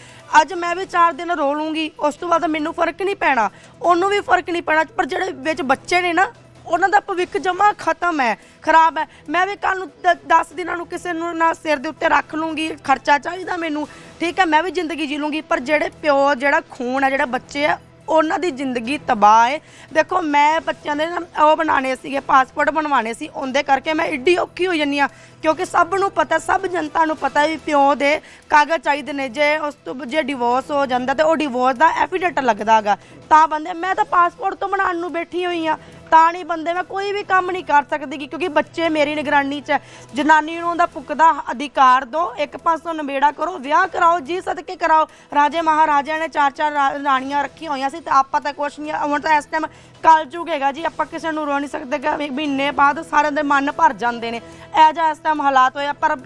ਅੱਜ ਮੈਂ ਵੀ 4 ਦਿਨ ਰੋ ਲੂੰਗੀ ਉਸ ਤੋਂ ਬਾਅਦ ਮੈਨੂੰ ਫ਼ਰਕ ਨਹੀਂ ਪੈਣਾ ਉਹਨੂੰ ਵੀ ਫ਼ਰਕ ਨਹੀਂ ਪੈਣਾ ਪਰ ਜਿਹੜੇ ਵਿੱਚ ਬੱਚੇ ਨੇ ਨਾ ਉਹਨਾਂ ਦਾ ਭਵਿੱਖ ਜਮਾ ਖਤਮ ਹੈ, ਖਰਾਬ ਹੈ। ਮੈਂ ਵੀ ਕੱਲ ਨੂੰ 10 ਦਿਨਾਂ ਨੂੰ ਕਿਸੇ ਨੂੰ ਨਾ ਸਿਰ ਦੇ ਉੱਤੇ ਰੱਖ ਲੂੰਗੀ, ਖਰਚਾ ਚਾਹੀਦਾ ਮੈਨੂੰ। ਠੀਕ ਹੈ, ਮੈਂ ਵੀ ਜ਼ਿੰਦਗੀ ਜੀ ਲੂੰਗੀ, ਪਰ ਜਿਹੜੇ ਪਿਓ, ਜਿਹੜਾ ਖੂਨ ਹੈ, ਜਿਹੜਾ ਬੱਚੇ ਆ, ਉਹਨਾਂ ਦੀ ਜ਼ਿੰਦਗੀ ਤਬਾਹ ਹੈ। ਦੇਖੋ, ਮੈਂ ਬੱਚਿਆਂ ਦੇ ਨਾ ਉਹ ਬਣਾਉਣੇ ਸੀਗੇ ਪਾਸਪੋਰਟ ਬਣਵਾਉਣੇ ਸੀ, ਉਹਦੇ ਕਰਕੇ ਮੈਂ ਇੱਡੀ ਔਖੀ ਹੋ ਜੰਨੀ ਆ ਕਿਉਂਕਿ ਸਭ ਨੂੰ ਪਤਾ, ਸਭ ਜਨਤਾ ਨੂੰ ਪਤਾ ਵੀ ਪਿਓ ਦੇ ਕਾਗਜ਼ ਚਾਹੀਦੇ ਨੇ। ਜੇ ਉਸ ਤੋਂ, ਜੇ ਡਿਵੋਰਸ ਹੋ ਜਾਂਦਾ ਤੇ ਉਹ ਡਿਵੋਰਸ ਦਾ ਐਫੀਡੇਟ ਲੱਗਦਾਗਾ ਤਾਂ ਬੰਦੇ, ਮੈਂ ਤਾਂ ਪਾਸਪੋਰਟ ਤੋਂ ਬਣਾਉਣ ਨੂੰ ਬੈਠੀ ਹੋਈ ਆ ਤਾਂ ਨਹੀਂ ਬੰਦੇ, ਮੈਂ ਕੋਈ ਵੀ ਕੰਮ ਨਹੀਂ ਕਰ ਸਕਦੀ ਗੀ, ਕਿਉਂਕਿ ਬੱਚੇ ਮੇਰੀ ਨਿਗਰਾਨੀ 'ਚ ਹੈ। ਜਨਾਨੀ ਨੂੰ ਉਹਦਾ ਪੁੱਕਦਾ ਅਧਿਕਾਰ ਦਿਓ ਇੱਕ ਪਾਸੋਂ ਨਵੇੜਾ ਕਰੋ, ਵਿਆਹ ਕਰਾਓ, ਜੀ ਸਦਕੇ ਕਰਾਓ ਰਾਜੇ ਮਹਾਰਾਜਿਆਂ ਨੇ ਚਾਰ ਚਾਰ ਰਾ- ਰਾਣੀਆਂ ਰੱਖੀਆਂ ਹੋਈਆਂ ਸੀ ਤੇ ਆਪਾਂ ਤਾਂ ਕੁਛ ਨਹੀਂ, ਹੁਣ ਤਾਂ ਇਸ ਟਾਈਮ ਕਲ ਜੂਗ ਹੈਗਾ ਜੀ, ਆਪਾਂ ਕਿਸੇ ਨੂੰ ਰੋ ਨਹੀਂ ਸਕਦੇ, ਕਿ ਵੀ ਮਹੀਨੇ ਬਾਅਦ ਸਾਰਿਆਂ ਦੇ ਮਨ ਭਰ ਜਾਂਦੇ ਨੇ ਇਹ ਜਿਹਾ ਇਸ ਟਾਈਮ ਹਾਲਾਤ ਹੋਇਆ ਪਰ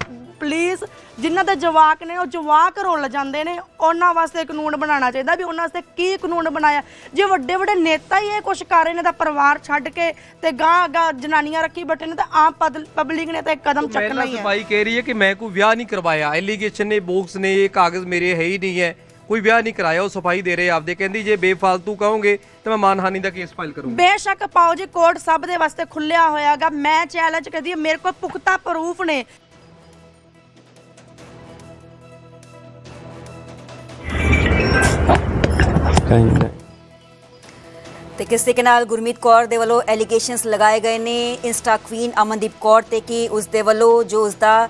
ਪਲੀਜ਼ ਜਿਨ੍ਹਾਂ ਦੇ ਜਵਾਕ ਨੇ ਉਹ ਜਵਾਕ ਰੁੱਲ ਜਾਂਦੇ ਨੇ। ਉਹਨਾਂ ਵਾਸਤੇ ਕਾਨੂੰਨ ਬਣਾਉਣਾ ਚਾਹੀਦਾ ਵੀ ਉਹਨਾਂ ਵਾਸਤੇ ਕੀ ਕਾਨੂੰਨ ਬਣਾਇਆ। ਜੇ ਵੱਡੇ ਵੱਡੇ ਨੇਤਾ ਹੀ ਇਹ ਕੁਛ ਕਰ ਰਹੇ ਨੇ ਤਾਂ ਪਰਿਵਾਰ ਛੱਡ ਕੇ ਤੇ ਗਾਂ ਗਾਂ ਜਨਾਨੀਆਂ ਰੱਖੀ ਬੈਠੇ ਨੇ ਤਾਂ ਆਮ ਪਬਲਿਕ ਨੇ ਤਾਂ ਇੱਕ ਕਦਮ ਚੱਕਣਾ ਹੀ ਹੈ। ਸਿਪਾਹੀ ਕਹਿ ਰਹੀ ਹੈ ਕਿ ਮੈਂ ਕੋਈ ਵਿਆਹ ਨਹੀਂ ਕਰਵਾਇਆ। ਐਲੀਗੇਸ਼ਨ ਨੇ ਬੋਕਸ ਨੇ ਇਹ ਕਾਗਜ਼ ਮੇਰੇ ਹੈ ਹੀ ਨਹੀਂ ਹੈ। ਕੋਈ ਵਿਆਹ ਨਹੀਂ ਕਰਾਇਆ ਉਹ ਸਫ਼ਾਈ ਦੇ ਰਹੇ ਆਪਦੇ। ਕਹਿੰਦੀ ਜੇ ਬੇਫਾਲਤੂ ਕਹੋਗੇ ਤਾਂ ਮੈਂ ਮਾਨਹਾਨੀ ਦਾ ਕੇਸ ਫਾਈਲ ਕਰੂੰਗੀ। ਬੇਸ਼ੱਕ ਪਾਓ ਜੀ ਕੋਰਟ ਸਭ ਦੇ ਵਾਸਤੇ ਖੁੱਲਿਆ ਹੋਇਆਗਾ। ਮੈਂ ਚੈਲੰਜ ਕਰਦੀ ਹਾਂ ਮੇਰੇ ਕੋਲ ਪੁਖਤਾ ਪ੍ਰੂਫ ਨੇ। ਤੇ ਕਿਸ ਤਰੀਕੇ ਨਾਲ ਗੁਰਮੀਤ ਕੌਰ ਦੇ ਵੱਲੋਂ ਐਲੀਗੇਸ਼ਨਸ ਲਗਾਏ ਗਏ ਨੇ। ਇੰਸਟਾ ਕੁਈਨ ਅਮਨਦੀਪ ਕੌਰ ਤੇ ਕਿ ਉਸ ਦੇ ਵੱਲੋਂ ਜੋ ਉਸ ਦਾ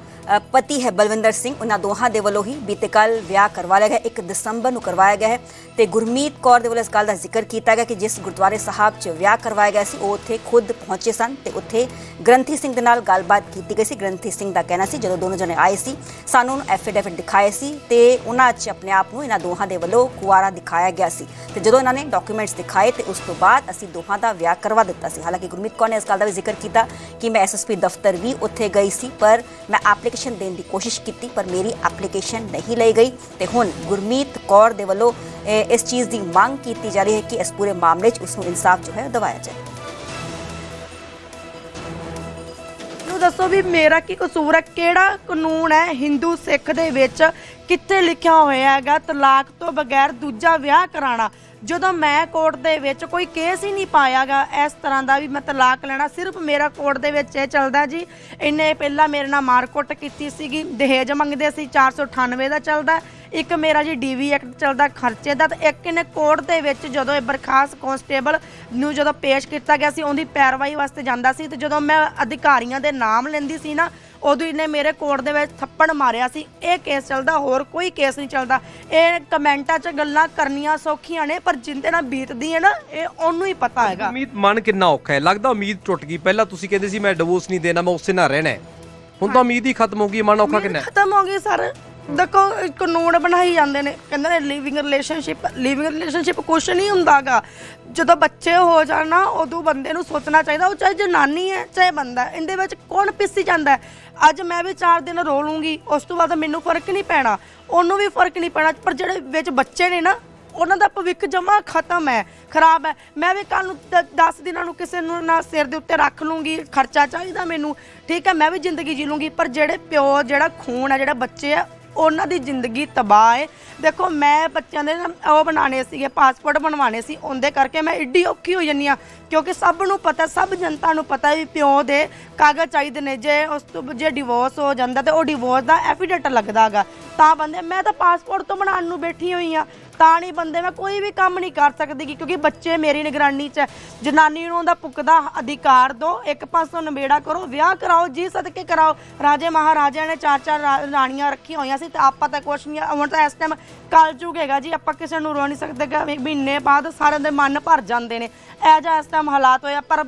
ਪਤੀ ਹੈ ਬਲਵਿੰਦਰ ਸਿੰਘ। ਉਹਨਾਂ ਦੋਹਾਂ ਦੇ ਵੱਲੋਂ ਹੀ ਬੀਤੇ ਕੱਲ ਵਿਆਹ ਕਰਵਾ ਲਿਆ ਗਿਆ। 1 ਦਸੰਬਰ ਨੂੰ ਕਰਵਾਇਆ ਗਿਆ ਹੈ ਤੇ ਗੁਰਮੀਤ ਕੌਰ ਦੇ ਵੱਲੋਂ ਇਸ ਗੱਲ ਦਾ ਜ਼ਿਕਰ ਕੀਤਾ ਗਿਆ ਕਿ ਜਿਸ ਗੁਰਦੁਆਰੇ ਸਾਹਿਬ 'ਚ ਵਿਆਹ ਕਰਵਾਇਆ ਗਿਆ ਸੀ, ਉਹ ਉੱਥੇ ਖੁਦ ਪਹੁੰਚੇ ਸਨ ਤੇ ਉੱਥੇ ਗ੍ਰੰਥੀ ਸਿੰਘ ਦੇ ਨਾਲ ਗੱਲਬਾਤ ਕੀਤੀ ਗਈ ਸੀ। ਗ੍ਰੰਥੀ ਸਿੰਘ ਦਾ ਕਹਿਣਾ ਸੀ, ਜਦੋਂ ਦੋਨੋਂ ਜਣੇ ਆਏ ਸੀ, ਸਾਨੂੰ ਉਹਨੂੰ ਐਫੀਡੇਵਿਟ ਦਿਖਾਏ ਸੀ ਤੇ ਉਹਨਾਂ 'ਚ ਆਪਣੇ ਆਪ ਨੂੰ ਇਹਨਾਂ ਦੋਹਾਂ ਦੇ ਵੱਲੋਂ ਕੁਆਰਾ ਦਿਖਾਇਆ ਗਿਆ ਸੀ। ਤੇ ਜਦੋਂ ਇਹਨਾਂ ਨੇ ਡਾਕੂਮੈਂਟਸ ਦਿਖਾਏ ਤੇ ਉਸ ਤੋਂ ਬਾਅਦ ਅਸੀਂ ਦੋਹਾਂ ਦਾ ਵਿਆਹ ਕਰਵਾ ਦਿੱਤਾ ਸੀ। ਹਾਲਾਂਕਿ ਗੁਰਮੀਤ ਕੌਰ ਨੇ ਇਸ ਗੱਲ ਦਾ ਵੀ ਜ਼ਿਕਰ ਕੀਤਾ ਕਿ ਮੈਂ ਐਸਐਸਪੀ ਦਫ਼ਤਰ ਵੀ ਉੱਥੇ ਗਈ ਸੀ, ਪਰ ਮੈਂ ਐਪਲੀਕੇਸ਼ਨ ਦੇਣ ਦੀ ਕੋਸ਼ਿਸ਼ ਕੀਤੀ, ਪਰ ਮੇਰੀ ਐਪਲੀਕੇਸ਼ਨ ਨਹੀਂ ਲਈ ਗਈ। ਤੇ ਹੁਣ ਗੁਰਮੀਤ ਕੌਰ ਦੇ ਵੱਲੋਂ ਇਸ ਚੀਜ਼ ਦੀ ਮੰਗ ਕੀਤੀ ਜਾ ਰਹੀ ਹੈ ਕਿ ਇਸ ਪੂਰੇ ਮਾਮਲੇ 'ਚ ਉਸ ਨੂੰ ਇਨਸਾਫ ਜੋ ਹੈ ਦਿਵਾਇਆ ਜਾਏ। ਮੈਨੂੰ ਦੱਸੋ ਵੀ ਮੇਰਾ ਕੀ ਕਸੂਰ ਹੈ? ਕਿਹੜਾ ਕਾਨੂੰਨ ਹੈ ਹਿੰਦੂ ਸਿੱਖ ਦੇ ਵਿੱਚ? ਕਿੱਥੇ ਲਿਖਿਆ ਹੋਇਆ ਹੈਗਾ? ਤਲਾਕ ਤੋਂ ਬਗੈਰ ਦੂਜਾ ਵਿਆਹ ਕਰਾਉਣਾ। ਜਦੋਂ ਮੈਂ ਕੋਰਟ ਦੇ ਵਿੱਚ ਕੋਈ ਕੇਸ ਹੀ ਨਹੀਂ ਪਾਇਆਗਾ, ਇਸ ਤਰ੍ਹਾਂ ਦਾ ਵੀ ਮੈਂ ਤਲਾਕ ਲੈਣਾ, ਸਿਰਫ ਮੇਰਾ ਕੋਰਟ ਦੇ ਵਿੱਚ ਇਹ ਚੱਲਦਾ ਜੀ। ਇਹਨੇ ਪਹਿਲਾਂ ਮੇਰੇ ਨਾਲ ਮਾਰਕੁੱਟ ਕੀਤੀ ਸੀਗੀ, ਦਹੇਜ ਮੰਗਦੇ ਸੀ 498 ਦਾ ਚੱਲਦਾ। ਇੱਕ ਮੇਰਾ ਜੀ ਡੀਵੀ ਐਕਟ ਚੱਲਦਾ ਖਰਚੇ ਦਾ ਤੇ ਇੱਕ ਇਹਨੇ ਕੋਰਟ ਦੇ ਵਿੱਚ ਜਦੋਂ ਇਹ ਬਰਖਾਸਤ ਕਨਸਟੇਬਲ ਨੂੰ ਜਦੋਂ ਪੇਸ਼ ਕੀਤਾ ਗਿਆ ਸੀ ਉਹਦੀ ਪੈਰਵਾਈ ਵਾਸਤੇ ਜਾਂਦਾ ਸੀ ਤੇ ਜਦੋਂ ਮੈਂ ਅਧਿਕਾਰੀਆਂ ਦੇ ਨਾਮ ਲੈਂਦੀ ਸੀ ਨਾ ਉਦੋਂ ਇਹਨੇ ਮੇਰੇ ਕੋਰਟ ਦੇ ਵਿੱਚ ਥੱਪੜ ਮਾਰਿਆ ਸੀ। ਇਹ ਕੇਸ ਚੱਲਦਾ ਹੋਰ ਕੋਈ ਕੇਸ ਨਹੀਂ ਚੱਲਦਾ। ਇਹ ਕਮੈਂਟਾਂ 'ਚ ਗੱਲਾਂ ਕਰਨੀਆਂ ਸੌਖੀਆਂ ਨੇ ਪਰ ਜਿੰਦੇ ਨਾਲ ਬੀਤਦੀ ਹੈ ਨਾ ਇਹ ਉਹਨੂੰ ਹੀ ਪਤਾ ਹੈਗਾ। ਉਮੀਦ ਮਨ ਕਿੰਨਾ ਔਖਾ ਹੈ? ਲੱਗਦਾ ਉਮੀਦ ਟੁੱਟ ਗਈ। ਪਹਿਲਾਂ ਤੁਸੀਂ ਕਹਿੰਦੇ ਸੀ ਮੈਂ ਡਿਵੋਰਸ ਨਹੀਂ ਦੇਣਾ ਮੈਂ ਉਸੇ ਨਾਲ ਰਹਿਣਾ ਹੈ। ਹੁਣ ਤਾਂ ਉਮੀਦ ਹੀ ਖਤਮ ਹੋ ਗਈ ਮਨ ਔਖਾ ਕਿੰਨਾ ਖਤਮ ਹੋ ਗਈ ਸਰ। ਦੇਖੋ ਕਾਨੂੰਨ ਬਣਾਈ ਜਾਂਦੇ ਨੇ। ਕਹਿੰਦੇ ਨੇ ਲਿਵਿੰਗ ਰਿਲੇਸ਼ਨਸ਼ਿਪ ਲਿਵਿੰਗ ਰਿਲੇਸ਼ਨਸ਼ਿਪ ਕੁਛ ਨਹੀਂ ਹੁੰਦਾਗਾ। ਜਦੋਂ ਬੱਚੇ ਹੋ ਜਾਣ ਨਾ, ਉਦੋਂ ਬੰਦੇ ਨੂੰ ਸੋਚਣਾ ਚਾਹੀਦਾ, ਉਹ ਚਾਹੇ ਜਨਾਨੀ ਹੈ, ਚਾਹੇ ਬੰਦਾ ਹੈ, ਇਹਦੇ ਵਿੱਚ ਕੌਣ ਪਿੱਸੀ ਜਾਂਦਾ ਹੈ? ਅੱਜ ਮੈਂ ਵੀ 4 ਦਿਨ ਰੋ ਲੂੰਗੀ, ਉਸ ਤੋਂ ਬਾਅਦ ਮੈਨੂੰ ਫ਼ਰਕ ਨਹੀਂ ਪੈਣਾ। ਉਹਨੂੰ ਵੀ ਫ਼ਰਕ ਨਹੀਂ ਪੈਣਾ, ਪਰ ਜਿਹੜੇ ਵਿੱਚ ਬੱਚੇ ਨੇ ਨਾ, ਉਹਨਾਂ ਦਾ ਭਵਿੱਖ ਜਮਾ ਖਤਮ ਹੈ, ਖਰਾਬ ਹੈ। ਮੈਂ ਵੀ ਕੱਲ ਨੂੰ 10 ਦਿਨਾਂ ਨੂੰ ਕਿਸੇ ਨੂੰ ਨਾ ਸਿਰ ਦੇ ਉੱਤੇ ਰੱਖ ਲੂੰਗੀ, ਖਰਚਾ ਚਾਹੀਦਾ ਮੈਨੂੰ। ਠੀਕ ਹੈ, ਮੈਂ ਵੀ ਜ਼ਿੰਦਗੀ ਜੀ ਲੂੰਗੀ, ਪਰ ਜਿਹੜੇ ਪਿਓ, ਜਿਹੜਾ ਖੂਨ ਹੈ, ਜਿਹੜਾ ਬੱਚੇ ਆ ਉਹਨਾਂ ਦੀ ਜ਼ਿੰਦਗੀ ਤਬਾਹ ਹੈ। ਦੇਖੋ, ਮੈਂ ਬੱਚਿਆਂ ਦੇ ਨਾ ਉਹ ਬਣਾਣੇ ਸੀਗੇ ਪਾਸਪੋਰਟ ਬਣਵਾਣੇ ਸੀ, ਉਹਦੇ ਕਰਕੇ ਮੈਂ ਇੱਡੀ ਔਖੀ ਹੋ ਜੰਨੀ ਆ ਕਿਉਂਕਿ ਸਭ ਨੂੰ ਪਤਾ, ਸਭ ਜਨਤਾ ਨੂੰ ਪਤਾ ਵੀ ਪਿਓ ਦੇ ਕਾਗਜ਼ ਚਾਹੀਦੇ ਨੇ, ਜੇ ਉਸ ਤੋਂ, ਜੇ ਡਿਵੋਰਸ ਹੋ ਜਾਂਦਾ ਤੇ ਉਹ ਡਿਵੋਰਸ ਦਾ ਐਫੀਡੇਟ ਲੱਗਦਾਗਾ ਤਾਂ ਬੰਦੇ, ਮੈਂ ਤਾਂ ਪਾਸਪੋਰਟ ਤੋਂ ਬਣਾਉਣ ਨੂੰ ਬੈਠੀ ਹੋਈ ਆ ਤਾਂ ਨਹੀਂ ਬੰਦੇ ਮੈਂ ਕੋਈ ਵੀ ਕੰਮ ਨਹੀਂ ਕਰ ਸਕਦੀ ਕਿਉਂਕਿ ਬੱਚੇ ਮੇਰੀ ਨਿਗਰਾਨੀ 'ਚ ਹੈ ਜਨਾਨੀ ਨੂੰ ਉਹਦਾ ਪੁੱਕਦਾ ਅਧਿਕਾਰ ਦਿਓ, ਇੱਕ ਪਾਸੋਂ ਨਿਬੇੜਾ ਕਰੋ, ਵਿਆਹ ਕਰਾਓ, ਜੀ ਸਦਕੇ ਕਰਾਓ ਰਾਜੇ ਮਹਾਰਾਜਿਆਂ ਨੇ ਚਾਰ ਚਾਰ ਰਾ- ਰਾਣੀਆਂ ਰੱਖੀਆਂ ਹੋਈਆਂ ਸੀ ਤੇ ਆਪਾਂ ਤਾਂ ਕੁਛ ਨਹੀਂ, ਹੁਣ ਤਾਂ ਇਸ ਟਾਈਮ ਕਲ ਹੈਗਾ ਜੀ, ਆਪਾਂ ਕਿਸੇ ਨੂੰ ਰੋ ਨਹੀਂ ਸਕਦੇ ਗਾ। ਮਹੀਨੇ ਬਾਅਦ ਸਾਰਿਆਂ ਦੇ ਮਨ ਭਰ ਜਾਂਦੇ ਨੇ ਇਹ ਜਿਹਾ ਇਸ ਟਾਈਮ ਹਾਲਾਤ ਹੋਇਆ, ਪਰ